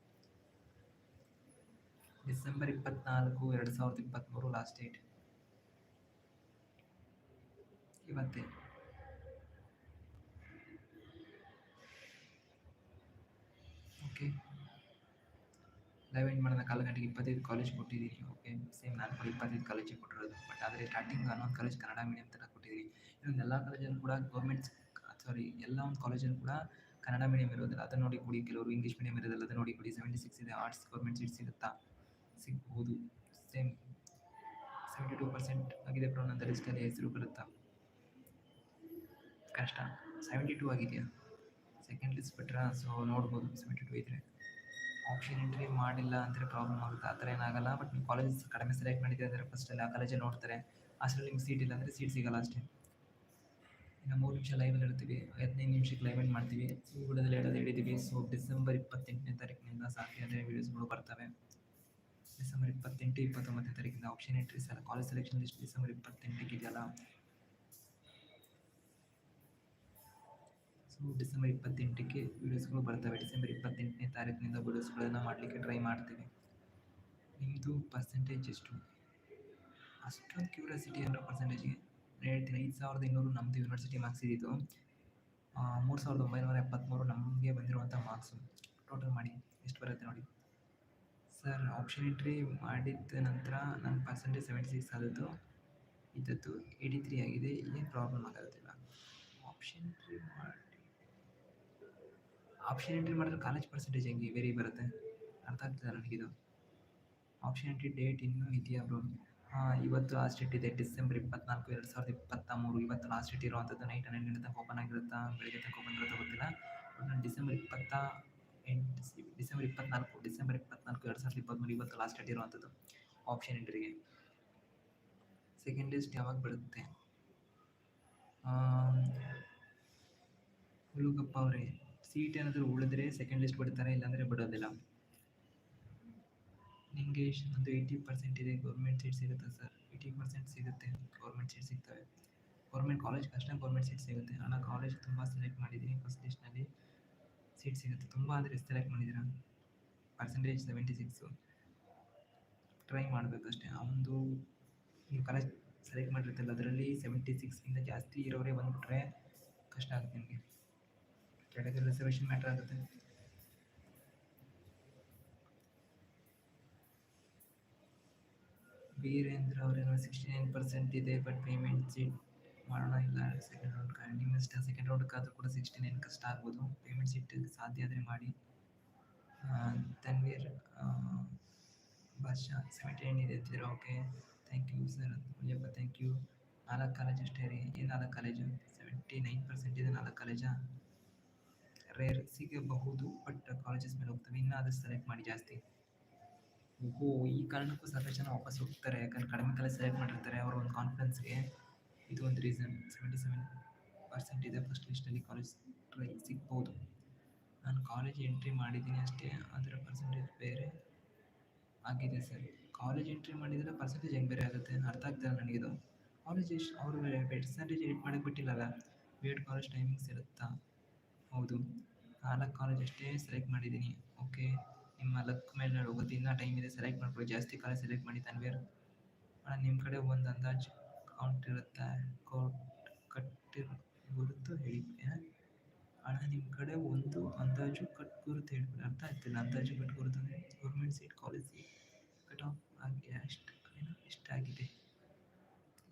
ಡಿಸೆಂಬರ್ ಇಪ್ಪತ್ನಾಲ್ಕು ಎರಡು ಸಾವಿರದ ಇಪ್ಪತ್ತ್ಮೂರು ಲಾಸ್ಟ್ ಡೇಟ್ ಇವತ್ತೇ. ಓಕೆ ಲೈವ್ ಎಂಡ್ ಮಾಡಿದ ಕಾಲು ಗಂಟೆಗೆ ಇಪ್ಪತ್ತೈದು ಕಾಲೇಜ್ ಕೊಟ್ಟಿದ್ದೀನಿ ಓಕೆ ಸೇಮ್ ನಾನು ಕೂಡ ಇಪ್ಪತ್ತೈದು ಕಾಲೇಜಿಗೆ ಕೊಟ್ಟಿರೋದು. ಬಟ್ ಆದರೆ ಸ್ಟಾರ್ಟಿಂಗ್ ಹನ್ನೊಂದು ಕಾಲೇಜ್ ಕನ್ನಡ ಮೀಡಿಯಂ ಥರ ಕೊಟ್ಟಿದ್ದೀನಿ ಇನ್ನೊಂದು ಎಲ್ಲ ಕಾಲೇಜಲ್ಲೂ ಕೂಡ ಗೌರ್ಮೆಂಟ್ ಸಾರಿ ಎಲ್ಲ ಒಂದು ಕಾಲೇಜಲ್ಲಿ ಕೂಡ ಕನ್ನಡ ಮೀಡಿಯಂ ಇರೋದಿಲ್ಲ. ಅದನ್ನು ನೋಡಿ ಕೊಡಿ ಕೆಲವರು ಇಂಗ್ಲೀಷ್ ಮೀಡಿಯಂ ಇರೋದಿಲ್ಲ ಅದನ್ನು ನೋಡಿ ಕೊಡಿ ಸೆವೆಂಟಿ ಸಿಕ್ಸ್ ಇದೆ ಆರ್ಟ್ಸ್ ಗೌರ್ಮೆಂಟ್ ಸೀಟ್ ಸಿಗುತ್ತಾ? ಸಿಗ್ಬೋದು. ಸೇಮ್ ಸೆವೆಂಟಿ ಟೂ ಪರ್ಸೆಂಟ್ ಆಗಿದೆ ಕೂಡ ನನ್ನ ಲಿಸ್ಟಲ್ಲಿ ಹೆಸರು ಬರುತ್ತಾ? ಕಷ್ಟ. ಸೆವೆಂಟಿ ಟೂ ಆಗಿದೆಯಾ? ಸೆಕೆಂಡ್ ಲಿಸ್ಟ್ ಬಿಟ್ರಾ? ಸೊ ನೋಡ್ಬೋದು. ಸೆವೆಂಟಿ ಟೂ ಇದ್ದರೆ ಆಪ್ಷನ್ ಎಂಟ್ರಿ ಮಾಡಿಲ್ಲ ಅಂದರೆ ಪ್ರಾಬ್ಲಮ್ ಆಗುತ್ತೆ? ಆ ಥರ ಏನಾಗಲ್ಲ. ಬಟ್ ನೀವು ಕಾಲೇಜ್ ಕಡಿಮೆ ಸೆಲೆಕ್ಟ್ ಮಾಡಿದ್ದೀರಿ ಅಂದರೆ ಫಸ್ಟಲ್ಲಿ ಆ ಕಾಲೇಜಲ್ಲಿ ನೋಡ್ತಾರೆ. ಅಷ್ಟರಲ್ಲಿ ನಿಮ್ಗೆ ಸೀಟ್ ಇಲ್ಲ ಅಂದರೆ ಸೀಟ್ ಸಿಗಲ್ಲ ಅಷ್ಟೇ. ಇನ್ನು ಮೂರು ನಿಮಿಷ ಲೈವಲ್ಲಿ ಇರ್ತೀವಿ, ಹದಿನೈದು ನಿಮಿಷಕ್ಕೆ ಲೈವ್ ಮಾಡ್ತೀವಿ. ಈ ವಿಡಿಯೋದಲ್ಲಿ ಹೇಳೋದು ಹೇಳಿದ್ದೀವಿ ಸೊ ಡಿಸೆಂಬರ್ ಇಪ್ಪತ್ತೆಂಟನೇ ತಾರೀಕಿನಿಂದ ಅಂದರೆ ವೀಡಿಯೋಸ್ಗಳು ಬರ್ತವೆ. ಡಿಸೆಂಬರ್ ಇಪ್ಪತ್ತೆಂಟು, ಇಪ್ಪತ್ತೊಂಬತ್ತನೇ ತಾರೀಕಿಂದ ಆಪ್ಷನ್ ಎಂಟ್ರಿ ಸಲ ಕಾಲೇಜ್ ಸೆಲೆಕ್ಷನ್ ಲಿಸ್ಟ್ ಡಿಸೆಂಬರ್ ಇಪ್ಪತ್ತೆಂಟಕ್ಕೆ ಇದೆಯಲ್ಲ? ಸೊ ಡಿಸೆಂಬರ್ ಇಪ್ಪತ್ತೆಂಟಕ್ಕೆ ವೀಡಿಯೋಸ್ಗಳು ಬರ್ತವೆ. ಡಿಸೆಂಬರ್ ಇಪ್ಪತ್ತೆಂಟನೇ ತಾರೀಕಿನಿಂದ ವೀಡಿಯೋಸ್ಗಳನ್ನು ಮಾಡಲಿಕ್ಕೆ ಟ್ರೈ ಮಾಡ್ತೀವಿ. ನಿಮ್ಮದು ಪರ್ಸೆಂಟೇಜ್ ಎಷ್ಟು? ಅಷ್ಟೊಂದು ಕ್ಯೂರಿಯಾಸಿಟಿ ಅನ್ನೋ ಪರ್ಸೆಂಟೇಜಿಗೆ ಹೇಳ್ತೀನಿ, ಐದು ಸಾವಿರದ ಇನ್ನೂರು ನಮ್ಮದು ಯೂನಿವರ್ಸಿಟಿ ಮಾರ್ಕ್ಸ್ ಇದ್ದಿದ್ದು ಮೂರು ಸಾವಿರದ ಒಂಬೈನೂರ ಎಪ್ಪತ್ತ್ಮೂರು ನಮಗೆ ಬಂದಿರುವಂಥ ಮಾರ್ಕ್ಸು ಟೋಟಲ್ ಮಾಡಿ, ಎಷ್ಟು ಬರುತ್ತೆ ನೋಡಿ. ಸರ್ ಆಪ್ಷನ್ ಎಂಟ್ರಿ ಮಾಡಿದ ನಂತರ ನನ್ನ ಪರ್ಸೆಂಟೇಜ್ ಸೆವೆಂಟಿ ಸಿಕ್ಸ್ ಆದದ್ದು. ಇದ್ದದ್ದು ಏಯ್ಟಿ ತ್ರೀ ಆಗಿದೆ, ಏನು ಪ್ರಾಬ್ಲಮ್ ಆಗೋದಿಲ್ಲ. ಆಪ್ಷನ್ ಎಂಟ್ರಿ ಮಾಡಿ ಆಪ್ಷನ್ ಎಂಟ್ರಿ ಮಾಡಿದ್ರೆ ಕಾಲೇಜ್ ಪರ್ಸೆಂಟೇಜ್ ಹೆಂಗೆ? ವೇರಿ ಬರುತ್ತೆ. ಅರ್ಥ ಆಗ್ತದೆ ನನಗಿದು? ಆಪ್ಷನ್ ಎಂಟ್ರಿ ಡೇಟ್ ಇನ್ನೂ ಇದೆಯಾ ಬ್ರೋ ಇವತ್ತು ಲಾಸ್ಟ್ ಡೇಟ್ ಇದೆ ಡಿಸೆಂಬರ್ ಇಪ್ಪತ್ನಾಲ್ಕು, ಎರಡು ಸಾವಿರದ ಇಪ್ಪತ್ತ ಮೂರು ಇವತ್ತು ಲಾಸ್ಟ್ ಡೇಟ್ ಇರುವಂಥದ್ದು ನೈಟ್ ಹನ್ನೆರಡು ತನಕ ಓಪನ್ ಆಗಿರುತ್ತಾ, ಬೆಳಿಗ್ಗೆ ತನಕ ಓಪನ್ ಇರುತ್ತಾ ಗೊತ್ತಿಲ್ಲ. ಬಟ್ ನಾನು ಡಿಸೆಂಬರ್ ಇಪ್ಪತ್ತ, ಎಂಟು, ಡಿಸೆಂಬರ್ ಇಪ್ಪತ್ನಾಲ್ಕು ಡಿಸೆಂಬರ್ ಇಪ್ಪತ್ನಾಲ್ಕು, ಎರಡು ಸಾವಿರದ ಇಪ್ಪತ್ತ್ಮೂರು ಇವತ್ತು ಲಾಸ್ಟ್ ಡೇಟ್ ಇರುವಂಥದ್ದು ಆಪ್ಷನ್ ಎಂಟ್ರಿಗೆ ಸೆಕೆಂಡ್ ಲಿಸ್ಟ್ ಯಾವಾಗ ಬಿಡುತ್ತೆ ಹುಳುಗಪ್ಪ ಅವರೇ ಸೀಟ್ ಏನಾದರೂ ಉಳಿದ್ರೆ ಸೆಕೆಂಡ್ ಲಿಸ್ಟ್ ಬಿಡ್ತಾರೆ ಇಲ್ಲಾಂದರೆ ಬಿಡೋದಿಲ್ಲ? ನಿಮಗೆ ಒಂದು ಏಯ್ಟಿ ಪರ್ಸೆಂಟ್ ಇದೆ ಗೌರ್ಮೆಂಟ್ ಸೀಟ್ ಸಿಗುತ್ತೆ ಸರ್ ಏಯ್ಟಿ ಪರ್ಸೆಂಟ್ ಸಿಗುತ್ತೆ ಗೌರ್ಮೆಂಟ್ ಸೀಟ್ ಸಿಗ್ತವೆ. ಗೌರ್ಮೆಂಟ್ ಕಾಲೇಜ್ ಕಷ್ಟ ಗೌರ್ಮೆಂಟ್ ಸೀಟ್ ಸಿಗುತ್ತೆ. ನಾನು ಕಾಲೇಜ್ ತುಂಬ ಸೆಲೆಕ್ಟ್ ಮಾಡಿದ್ದೀನಿ ಫಸ್ಟ್ ಲಿಸ್ಟ್ನಲ್ಲಿ ಸೀಟ್ ಸಿಗುತ್ತೆ. ತುಂಬ ಅಂದರೆ ಸೆಲೆಕ್ಟ್ ಮಾಡಿದ್ದೀರಾ ಪರ್ಸೆಂಟೇಜ್ ಸೆವೆಂಟಿ ಸಿಕ್ಸು ಟ್ರೈ ಮಾಡಬೇಕಷ್ಟೇ ಒಂದು ನೀವು ಕಾಲೇಜ್ ಸೆಲೆಕ್ಟ್ ಮಾಡಿರ್ತಲ್ಲ ಅದರಲ್ಲಿ ಸೆವೆಂಟಿ ಸಿಕ್ಸ್ಗಿಂತ ಜಾಸ್ತಿ ಇರೋರೇ ಬಂದುಬಿಟ್ರೆ ಕಷ್ಟ ಆಗುತ್ತೆ ನಿಮಗೆ. ಕೆಟಗರಿ ರಿಸರ್ವೇಷನ್ ಮ್ಯಾಟ್ರ್ ಆಗುತ್ತೆ. ವೀರೇಂದ್ರ ಅವರೇನೋ ಸಿಕ್ಸ್ಟಿ ನೈನ್ ಪರ್ಸೆಂಟ್ ಇದೆ ಬಟ್ ಪೇಮೆಂಟ್ ಸೀಟ್ ಮಾಡೋಣ ಇಲ್ಲ ಸೆಕೆಂಡ್ ರೌಂಡ್ ಇಷ್ಟ ಸೆಕೆಂಡ್ ರೌಂಡ್ಗಾದರೂ ಕೂಡ ಸಿಕ್ಸ್ಟಿ ನೈನ್ ಕಷ್ಟ ಆಗ್ಬೋದು. ಪೇಮೆಂಟ್ ಸೀಟ್ ಸಾಧ್ಯ ಆದರೆ ಮಾಡಿ. ತನ್ವೀರ್ ಭಾಷಾ ಸೆವೆಂಟಿ ನೈನ್ ಇದೆ ಅಂತಿದ್ದೀರಾ? Okay thank you sir Muniyappa thank you ನಾಲ್ಕು ಕಾಲೇಜ್ ಅಷ್ಟೇ ರೀ. ಏನು ನಾಲ್ಕು ಕಾಲೇಜು ಸೆವೆಂಟಿ ನೈನ್ ಪರ್ಸೆಂಟ್ ಇದೆ ನಾಲ್ಕು ಕಾಲೇಜಾ ರೇರ್ ಸಿಗಬಹುದು ಬಟ್ ಕಾಲೇಜಸ್ ಮೇಲೆ ಹೋಗ್ತವೆ. ಇನ್ನೂ ಅದು ಸೆಲೆಕ್ಟ್ ಮಾಡಿ ಜಾಸ್ತಿ. ಓಹೋ ಈ ಕಾರಣಕ್ಕೂ ಸಾಕಷ್ಟು ಜನ ವಾಪಸ್ ಹೋಗ್ತಾರೆ, ಯಾಕಂದ್ರೆ ಕಡಿಮೆ ಕಾಲೇಜ್ ಸೆಲೆಕ್ಟ್ ಮಾಡಿರ್ತಾರೆ. ಅವ್ರ ಒಂದು ಕಾನ್ಫಿಡೆನ್ಸ್ಗೆ ಇದು ಒಂದು ರೀಸನ್ ಸೆವೆಂಟಿ ಸೆವೆನ್ ಪರ್ಸೆಂಟ್ ಇದೆ ಫಸ್ಟ್ ಲಿಸ್ಟಲ್ಲಿ ಕಾಲೇಜ್ ಟ್ರೈ ಸಿಗ್ಬೋದು. ನಾನು ಕಾಲೇಜ್ ಎಂಟ್ರಿ ಮಾಡಿದ್ದೀನಿ ಅಷ್ಟೇ ಅದರ ಪರ್ಸೆಂಟೇಜ್ ಬೇರೆ ಆಗಿದೆ ಸರ್ ಕಾಲೇಜ್ ಎಂಟ್ರಿ ಮಾಡಿದರೆ ಪರ್ಸೆಂಟೇಜ್ ಹೆಂಗೆ ಬೇರೆ ಆಗುತ್ತೆ? ಅರ್ಥ ಆಗ್ತದೆ ನನಗಿದು. ಕಾಲೇಜ್ ಎಷ್ಟು ಅವರು ಪರ್ಸೆಂಟೇಜ್ ಎಡಿಟ್ ಮಾಡೋಕ್ಕೆ ಬಿಟ್ಟಿಲ್ಲಲ್ಲ? ಬಿ ಎಡ್ ಕಾಲೇಜ್ ಟೈಮಿಂಗ್ಸ್ ಇರುತ್ತಾ? ಹೌದು. ನಾಲ್ಕು ಕಾಲೇಜ್ ಅಷ್ಟೇ ಸೆಲೆಕ್ಟ್ ಮಾಡಿದ್ದೀನಿ. ಓಕೆ ನಿಮ್ಮ ಲಕ್ ಮೇಲೆ ಹೋಗುತ್ತೆ ಇನ್ನೂ ಟೈಮ್ ಇದೆ. ಸೆಲೆಕ್ಟ್ ಮಾಡ್ಕೊಳ್ಳಿ. ಜಾಸ್ತಿ ಕಾಲ ಸೆಲೆಕ್ಟ್ ಮಾಡಿ ತನ್ವೀರ್ ಅಣ್ಣ ನಿಮ್ಮ ಕಡೆ ಒಂದು ಅಂದಾಜು ಕೌಂಟ್ ಇರುತ್ತೆ? ಕೌಂಟ್ ಕಟ್ಟಿರೋ ಹೇಳಿ ಅಣ್ಣ ನಿಮ್ಮ ಕಡೆ ಒಂದು ಅಂದಾಜು ಕಟ್ ಗುರುತು ಹೇಳ್ಬಿಡಿ. ಅರ್ಥ ಆಗ್ತಿಲ್ಲ. ಅಂದಾಜು ಕಟ್ ಗುರುತು ಅಂದರೆ government seat college cut off ಆಗಿ ಅಷ್ಟು ಏನೋ? ಇಷ್ಟಾಗಿದೆ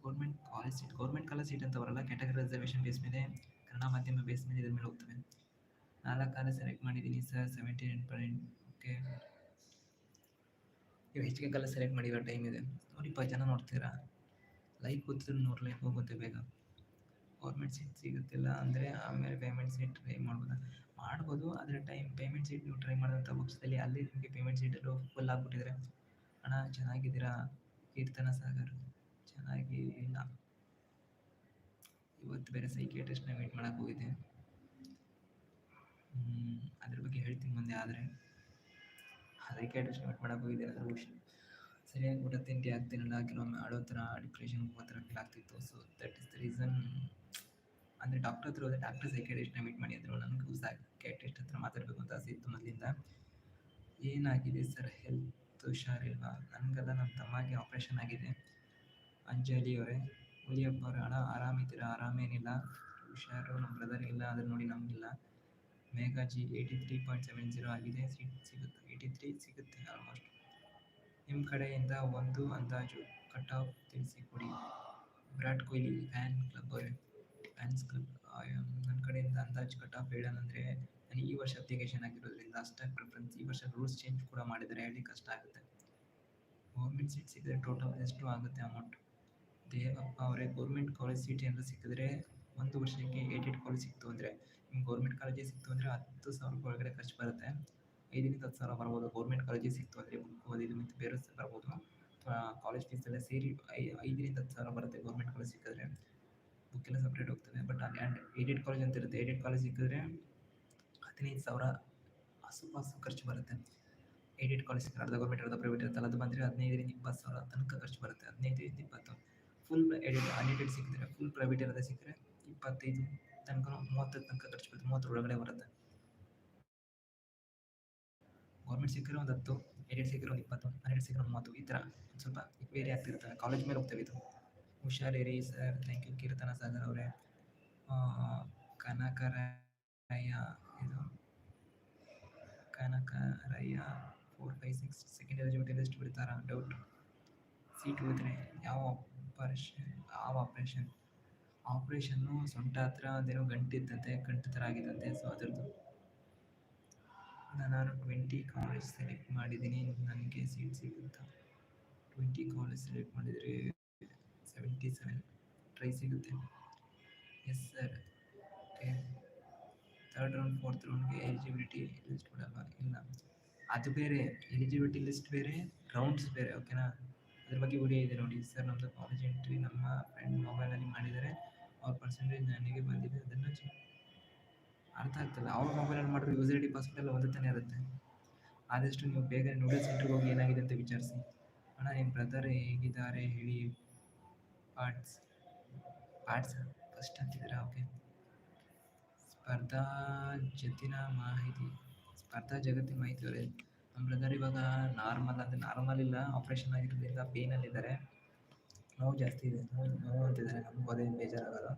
government college seat government college seat ಅಂತ ಬರಲ್ಲ ಕ್ಯಾಟಗರಿ ರಿಸರ್ವೇಷನ್ ಬೇಸ್ ಮೇಲೆ, ಕನ್ನಡ ಮಾಧ್ಯಮ ಬೇಸ್ ಮೇಲೆ ಇದ್ರ ಮೇಲೆ ಹೋಗ್ತವೆ. ನಾಲ್ಕು ಕಾಲೇಜ್ ಸೆಲೆಕ್ಟ್ ಮಾಡಿದ್ದೀನಿ sir seventy nine point okay. ನೀವು ಹೆಚ್ಚಿಗೆ ಕಾಲೇಜ್ ಸೆಲೆಕ್ಟ್ ಮಾಡಿರೋ ಟೈಮ್ ಇದೆ. ನೋಡಿ ಇಪ್ಪತ್ತು ಜನ ನೋಡ್ತೀರಾ? ಲೈಕ್ ಗೊತ್ತಿದ್ರು ನೂರು ಲೈಕ್ ಹೋಗುತ್ತೆ ಬೇಗ. ಗೌರ್ಮೆಂಟ್ ಸೀಟ್ ಸಿಗುತ್ತಿಲ್ಲ ಅಂದರೆ ಆಮೇಲೆ ಪೇಮೆಂಟ್ ಸೀಟ್ ಟ್ರೈ ಮಾಡ್ಬೋದಾ? ಮಾಡ್ಬೋದು, ಆದರೆ ಟೈಮ್ ಪೇಮೆಂಟ್ ಸೀಟ್ ನೀವು ಟ್ರೈ ಮಾಡಿದಂಥ ಪಕ್ಷದಲ್ಲಿ ಅಲ್ಲಿ ನಿಮಗೆ ಪೇಮೆಂಟ್ ಸೀಟಲ್ಲೂ ಫುಲ್ ಆಗಿಬಿಟ್ಟಿದ್ರೆ ಹಣ ಚೆನ್ನಾಗಿದ್ದೀರಾ? ಕೀರ್ತನ ಸಾಗರ್ ಚೆನ್ನಾಗಿ ಇಲ್ಲ ಇವತ್ತು ಬೇರೆ ಸೈಕಿಯಾಟ್ರಿಸ್ಟ್ನ ಮೀಟ್ ಮಾಡೋಕ್ಕೆ ಹೋಗಿದ್ದೆ. ಅದ್ರ ಬಗ್ಗೆ ಹೇಳ್ತೀನಿ ಮುಂದೆ ಆದರೆ. ಸೈಕಿಯಾಟ್ರಿಸ್ಟ್ ಮೀಟ್ ಮಾಡಕ್ ಹೋಗಿದ್ದೆ, ಅದ್ರ ವಿಷಯ ಸರಿಯಾಗಿ ಊಟ ತಿಂಡಿ ಆಗ್ತಿರಲಿಲ್ಲ ಕೆಲವೊಮ್ಮೆ ಆಡೋ ಥರ ಡಿಪ್ರೆಷನ್ ಹೋಗೋ ಥರ ಫೀಲ್ ಆಗ್ತಿತ್ತು. So that is the reason ಅಂದರೆ ಡಾಕ್ಟರ್ ಹತ್ರ ಹೋದರೆ ಡಾಕ್ಟರ್ ಸೈಕಿಯಾಟ್ರಿಸ್ಟ್ನ ಮೀಟ್ ಮಾಡಿ ಅಂದರು ನನಗೂ ಸೈಕಾಟಿಸ್ಟ್ ಹತ್ರ ಮಾತಾಡಬೇಕು ಅಂತ ಆಸೆ ಇತ್ತು ಮೊದಲಿಂದ. ಏನಾಗಿದೆ ಸರ್ ಹೆಲ್ತ್ ಹುಷಾರಿಲ್ವಾ? ನನಗೆಲ್ಲ ನಮ್ಮ ತಮ್ಮಗೆ ಆಪ್ರೇಷನ್ ಆಗಿದೆ. ಅಂಜಲಿ ಅವರೇ ಹುಲಿಯಪ್ಪ ಅವರೇ ಹಣ ಆರಾಮಿದ್ದೀರಾ? ಆರಾಮೇನಿಲ್ಲ. ಹುಷಾರು ನಮ್ಮ ಬ್ರದರ್ ಇಲ್ಲ, ಅದನ್ನು ನೋಡಿ ನಮಗಿಲ್ಲ. Megha ji eighty three point seven zero ಆಗಿದೆ. ಸೀಟ್ ಸಿಗುತ್ತೆ. ಏಯ್ಟಿ ತ್ರೀ ಸಿಗುತ್ತೆ ಆಲ್ಮೋಸ್ಟ್ ನಿಮ್ಮ ಕಡೆಯಿಂದ ಒಂದು ಅಂದಾಜು cut off ತಿಳಿಸಿಕೊಡಿ Virat Kohli fan club fans club ನನ್ನ ಕಡೆಯಿಂದ ಅಂದಾಜು ಕಟ್ ಆಫ್ ಹೇಳೋಣಂದರೆ, ನಾನು ಈ ವರ್ಷ ಅಪ್ಲಿಕೇಶನ್ ಆಗಿರೋದ್ರಿಂದ ಅಷ್ಟಾಗಿ ಪ್ರಿಫರೆನ್ಸ್ ಈ ವರ್ಷ ರೂಲ್ಸ್ ಚೇಂಜ್ ಕೂಡ ಮಾಡಿದರೆ ಹೇಳಿ ಕಷ್ಟ ಆಗುತ್ತೆ. ಗೌರ್ಮೆಂಟ್ ಸೀಟ್ ಸಿಕ್ಕಿದ್ರೆ ಟೋಟಲ್ ಎಷ್ಟು ಆಗುತ್ತೆ ಅಮೌಂಟ್ ದೇವಪ್ಪ ಅವರೇ ಗೌರ್ಮೆಂಟ್ ಕಾಲೇಜ್ ಸೀಟ್ ಏನಾದ್ರು ಸಿಕ್ಕಿದ್ರೆ ಒಂದು ವರ್ಷಕ್ಕೆ ಏಟ್ ಕಾಲೇಜ್ ಸಿಕ್ತು ಅಂದರೆ ನಿಮ್ಗೆ ಗೌರ್ಮೆಂಟ್ ಕಾಲೇಜಿಗೆ ಸಿಕ್ತು ಅಂದರೆ ಹತ್ತು ಸಾವಿರ ಒಳಗಡೆ ಖರ್ಚು ಬರುತ್ತೆ. ಐದರಿಂದ ಹತ್ತು ಸಾವಿರ ಬರ್ಬೋದು. ಗೌರ್ಮೆಂಟ್ ಕಾಲೇಜಿಗೆ ಸಿಕ್ತು ಅಂದರೆ ಬುಕ್ ಓದಿದ್ದು ಮತ್ತು ಬೇರೆ ಬರ್ಬೋದು. ಅಥವಾ ಕಾಲೇಜ್ ಫೀಸ್ ಎಲ್ಲ ಸೇರಿ ಐ, ಐದರಿಂದ ಹತ್ತು ಸಾವಿರ ಬರುತ್ತೆ ಗೌರ್ಮೆಂಟ್ ಕಾಲೇಜ್ ಸಿಕ್ಕಿದ್ರೆ. ಬುಕ್ಕೆಲ್ಲ ಸಪ್ರೇಟ್ ಹೋಗ್ತದೆ ಬಟ್ ಆ್ಯಂಡ್ ಏಡೆಡ್ ಕಾಲೇಜ್ ಅಂತ ಇರುತ್ತೆ. ಏಡೆಡ್ ಕಾಲೇಜ್ ಸಿಕ್ಕಿದ್ರೆ ಹದಿನೈದು ಸಾವಿರ ಆಸುಪಾಸು ಖರ್ಚು ಬರುತ್ತೆ. ಏಡೆಡ್ ಕಾಲೇಜ್ ಸಿಕ್ಕರೆ ಅರ್ಧ ಗೌರ್ಮೆಂಟ್ ಅರ್ಧ ಪ್ರೈವೇಟ್ ಇರುತ್ತಲ್ಲ, ಅದು ಬಂದರೆ ಹದಿನೈದರಿಂದ ಇಪ್ಪತ್ತು ಸಾವಿರ ತನಕ ಖರ್ಚು ಬರುತ್ತೆ. ಹದಿನೈದರಿಂದ ಇಪ್ಪತ್ತು. ಫುಲ್ ಎಡೆಡ್ ಅನ್ಎಡೆಡ್ ಸಿಕ್ಕಿದ್ರೆ ಫುಲ್ ಪ್ರೈವೇಟ್ ಇರೋದೇ ಸಿಕ್ಕರೆ ಇಪ್ಪತ್ತೈದು ತನಕ ಮೂವತ್ತು ತನಕ ಖರ್ಚು ಬೀಳುತ್ತೆ ಮೂವತ್ತರ ಒಳಗಡೆ ಬರುತ್ತೆ. ಗೌರ್ಮೆಂಟ್ ಸಿಕ್ಕರೆ ಒಂದು ಹತ್ತು, ಎರಡ್ ಸಿಕ್ಕಿರೋ ಒಂದು ಇಪ್ಪತ್ತು, ಹನ್ನೆರಡು ಸಿಕ್ಕಿರೋ ಮೂವತ್ತು ಈ ಥರ ಸ್ವಲ್ಪ ವೇರಿ ಆಗ್ತಿರುತ್ತೆ. ಕಾಲೇಜ್ ಮೇಲೆ ಹೋಗ್ತೇವೆ ಇದು. ಹುಷಾರಿರಿ sir thank you Keerthana Sagar ಅವರೇ. ಕನಕರಯ್ಯ ಇದು. Kanakarayya four five six second eligibility ಎಷ್ಟು ಬಿಡ್ತಾರಾ? ಡೌಟ್ ಸೀಟ್ ಉಳಿದ್ರೆ ಯಾವ ಆಪರೇಷನ್ ಯಾವ ಆಪ್ರೇಷನ್ ಆಪ್ರೇಷನ್ನು ಸೊಂಟ ಹತ್ರ ಅದೇನೋ ಗಂಟಿದ್ದಂತೆ ಗಂಟು ಥರ ಆಗಿದ್ದಂತೆ ಸೊ ಅದರದ್ದು. ನಾನು ಟ್ವೆಂಟಿ ಕಾಲೇಜ್ ಸೆಲೆಕ್ಟ್ ಮಾಡಿದ್ದೀನಿ, ನನಗೆ ಸೀಟ್ ಸಿಗುತ್ತಾ? ಟ್ವೆಂಟಿ ಕಾಲೇಜ್ ಸೆಲೆಕ್ಟ್ ಮಾಡಿದರೆ ಸೆವೆಂಟಿ ಸೆವೆನ್ ಟ್ರೈ ಸಿಗುತ್ತೆ yes sir okay third round fourth ರೌಂಡ್ಗೆ eligibility list ಕೊಡಲ್ಲ ಇಲ್ಲ. ಅದು ಬೇರೆ ಎಲಿಜಿಬಿಲಿಟಿ ಲಿಸ್ಟ್ ಬೇರೆ ರೌಂಡ್ಸ್ ಬೇರೆ ಓಕೆನಾ ಅದ್ರ ಬಗ್ಗೆ ವಿಡಿಯೋ ಇದೆ ನೋಡಿ. ಸರ್ ನಮ್ಮದು ಕಾಲೇಜ್ ಎಂಟ್ರಿ ನಮ್ಮ ಫ್ರೆಂಡ್ ಮೊಬೈಲಲ್ಲಿ ಮಾಡಿದ್ದಾರೆ. ಅವ್ರ ಪರ್ಸೆಂಟೇಜ್ ನನಗೆ ಬಂದಿದೆ ಅದನ್ನು ಅರ್ಥ ಆಗ್ತಿಲ್ಲ. ಅವ್ರ ಮೊಬೈಲಲ್ಲಿ ಮಾಡಿದ್ರೆ ಯೂಸರ್ ಡಿ ಪಾಸ್ವರ್ಡ್ ಎಲ್ಲ ಒಂದೇ ತಾನೇ ಇರುತ್ತೆ. ಆದಷ್ಟು ನೀವು ಬೇಗ ನೂಡಲ್ಸ್ ಸೆಂಟ್ರಿಗೆ ಹೋಗಿ ಏನಾಗಿದೆ ಅಂತ ವಿಚಾರಿಸಿ. ಅಣ್ಣ ನಿಮ್ಮ ಬ್ರದರ್ ಹೇಗಿದ್ದಾರೆ? ಹೇಳಿ. ಪಾರ್ಟ್ಸ್ ಪಾರ್ಟ್ಸ್ ಫಸ್ಟ್ ಅಂತಿದ್ದೀರಾ? ಓಕೆ ಸ್ಪರ್ಧಾ ಜತಿನ ಮಾಹಿತಿ, ಸ್ಪರ್ಧಾ ಜಗತ್ತಿನ ಮಾಹಿತಿ ಅವರೇ. ನಮ್ಮ ಬ್ರದರ್ ಇವಾಗ ನಾರ್ಮಲ್ ಅಂದರೆ ನಾರ್ಮಲ್ ಇಲ್ಲ ಆಪ್ರೇಷನ್ ಆಗಿರೋದ್ರಿಂದ ಪೇಯ್ನಲ್ಲಿದ್ದಾರೆ ನೋವು ಜಾಸ್ತಿ ಇದೆ. ನೋವು ಅಂತಿದ್ದಾರೆ. ನಮಗೂ ಅದೇನು ಬೇಜಾರಾಗಲ್ಲ.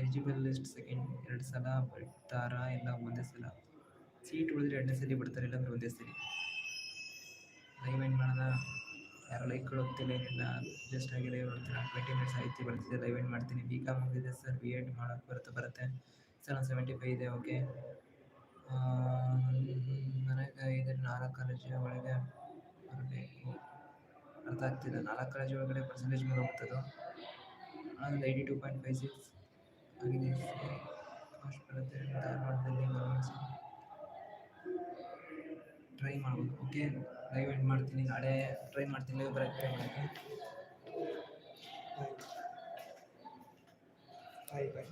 ಎಲಿಜಿಬಲ್ ಲಿಸ್ಟ್ ಸೆಕೆಂಡ್ ಎರಡು ಸಲ ಬಿಡ್ತಾರಾ? ಇಲ್ಲ ಒಂದೇ ಸಲ? ಸೀಟ್ ಉಳಿದ್ರೆ ಎರಡನೇ ಸಲ ಬಿಡ್ತಾರೆ, ಇಲ್ಲಾಂದ್ರೆ ಒಂದೇ ಸಲ. ಲೈವ್ ಎಂಡ್ ಮಾಡೋಣ. ಯಾರು ಲೈಕ್ ಕೊಡೋಗ್ತಿಲ್ಲ ಏನಿಲ್ಲ. ಜಸ್ಟ್ ಆಗಿ ಲೈವ್ ನೋಡ್ತೀನಿ ಟ್ವೆಂಟಿ ಮಿನಿಟ್ಸ್ ಆಯ್ತು, ಬರ್ತಿದೆ. ಲೈವ್ ಎಂಡ್ ಮಾಡ್ತೀನಿ. ಬಿ ಕಾಮ್ ಮುಗಿದಿದೆ ಸರ್ ಬಿ ಎಡ್ ಮಾಡೋಕ್ಕೆ ಬರುತ್ತೆ? ಬರುತ್ತೆ ಸರ್ ಒಂದು ಸೆವೆಂಟಿ ಫೈವ್ ಇದೆ ಓಕೆ ನನಗೆ ಇದು ನಾಲ್ಕು ಕಾಲೇಜ್ ಒಳಗೆ ಬರಬೇಕು. ಅರ್ಥ ಆಗ್ತಿಲ್ಲ. ನಾಲ್ಕು ಕಾಲೇಜ್ ಒಳಗಡೆ ಪರ್ಸೆಂಟೇಜ್ ಮೇಲೆ ಹೋಗ್ತದೋ ಆಮೇಲೆ eighty two point five six ಆಗಿದೆ. ಫಸ್ಟ್ ಬರುತ್ತೆ ಧಾರವಾಡದಲ್ಲಿ ಟ್ರೈ ಮಾಡ್ಬೋದು. ಓಕೆ ಲೈವ್ ಎಂಡ್ ಮಾಡ್ತೀನಿ. ನಾಳೆ ಟ್ರೈ ಮಾಡ್ತೀನಿ. ಲೈವ್ ಬರೋಕ್ಕೆ ಟ್ರೈ ಮಾಡ್ತೀನಿ. ಬಾಯ್ ಬಾಯ್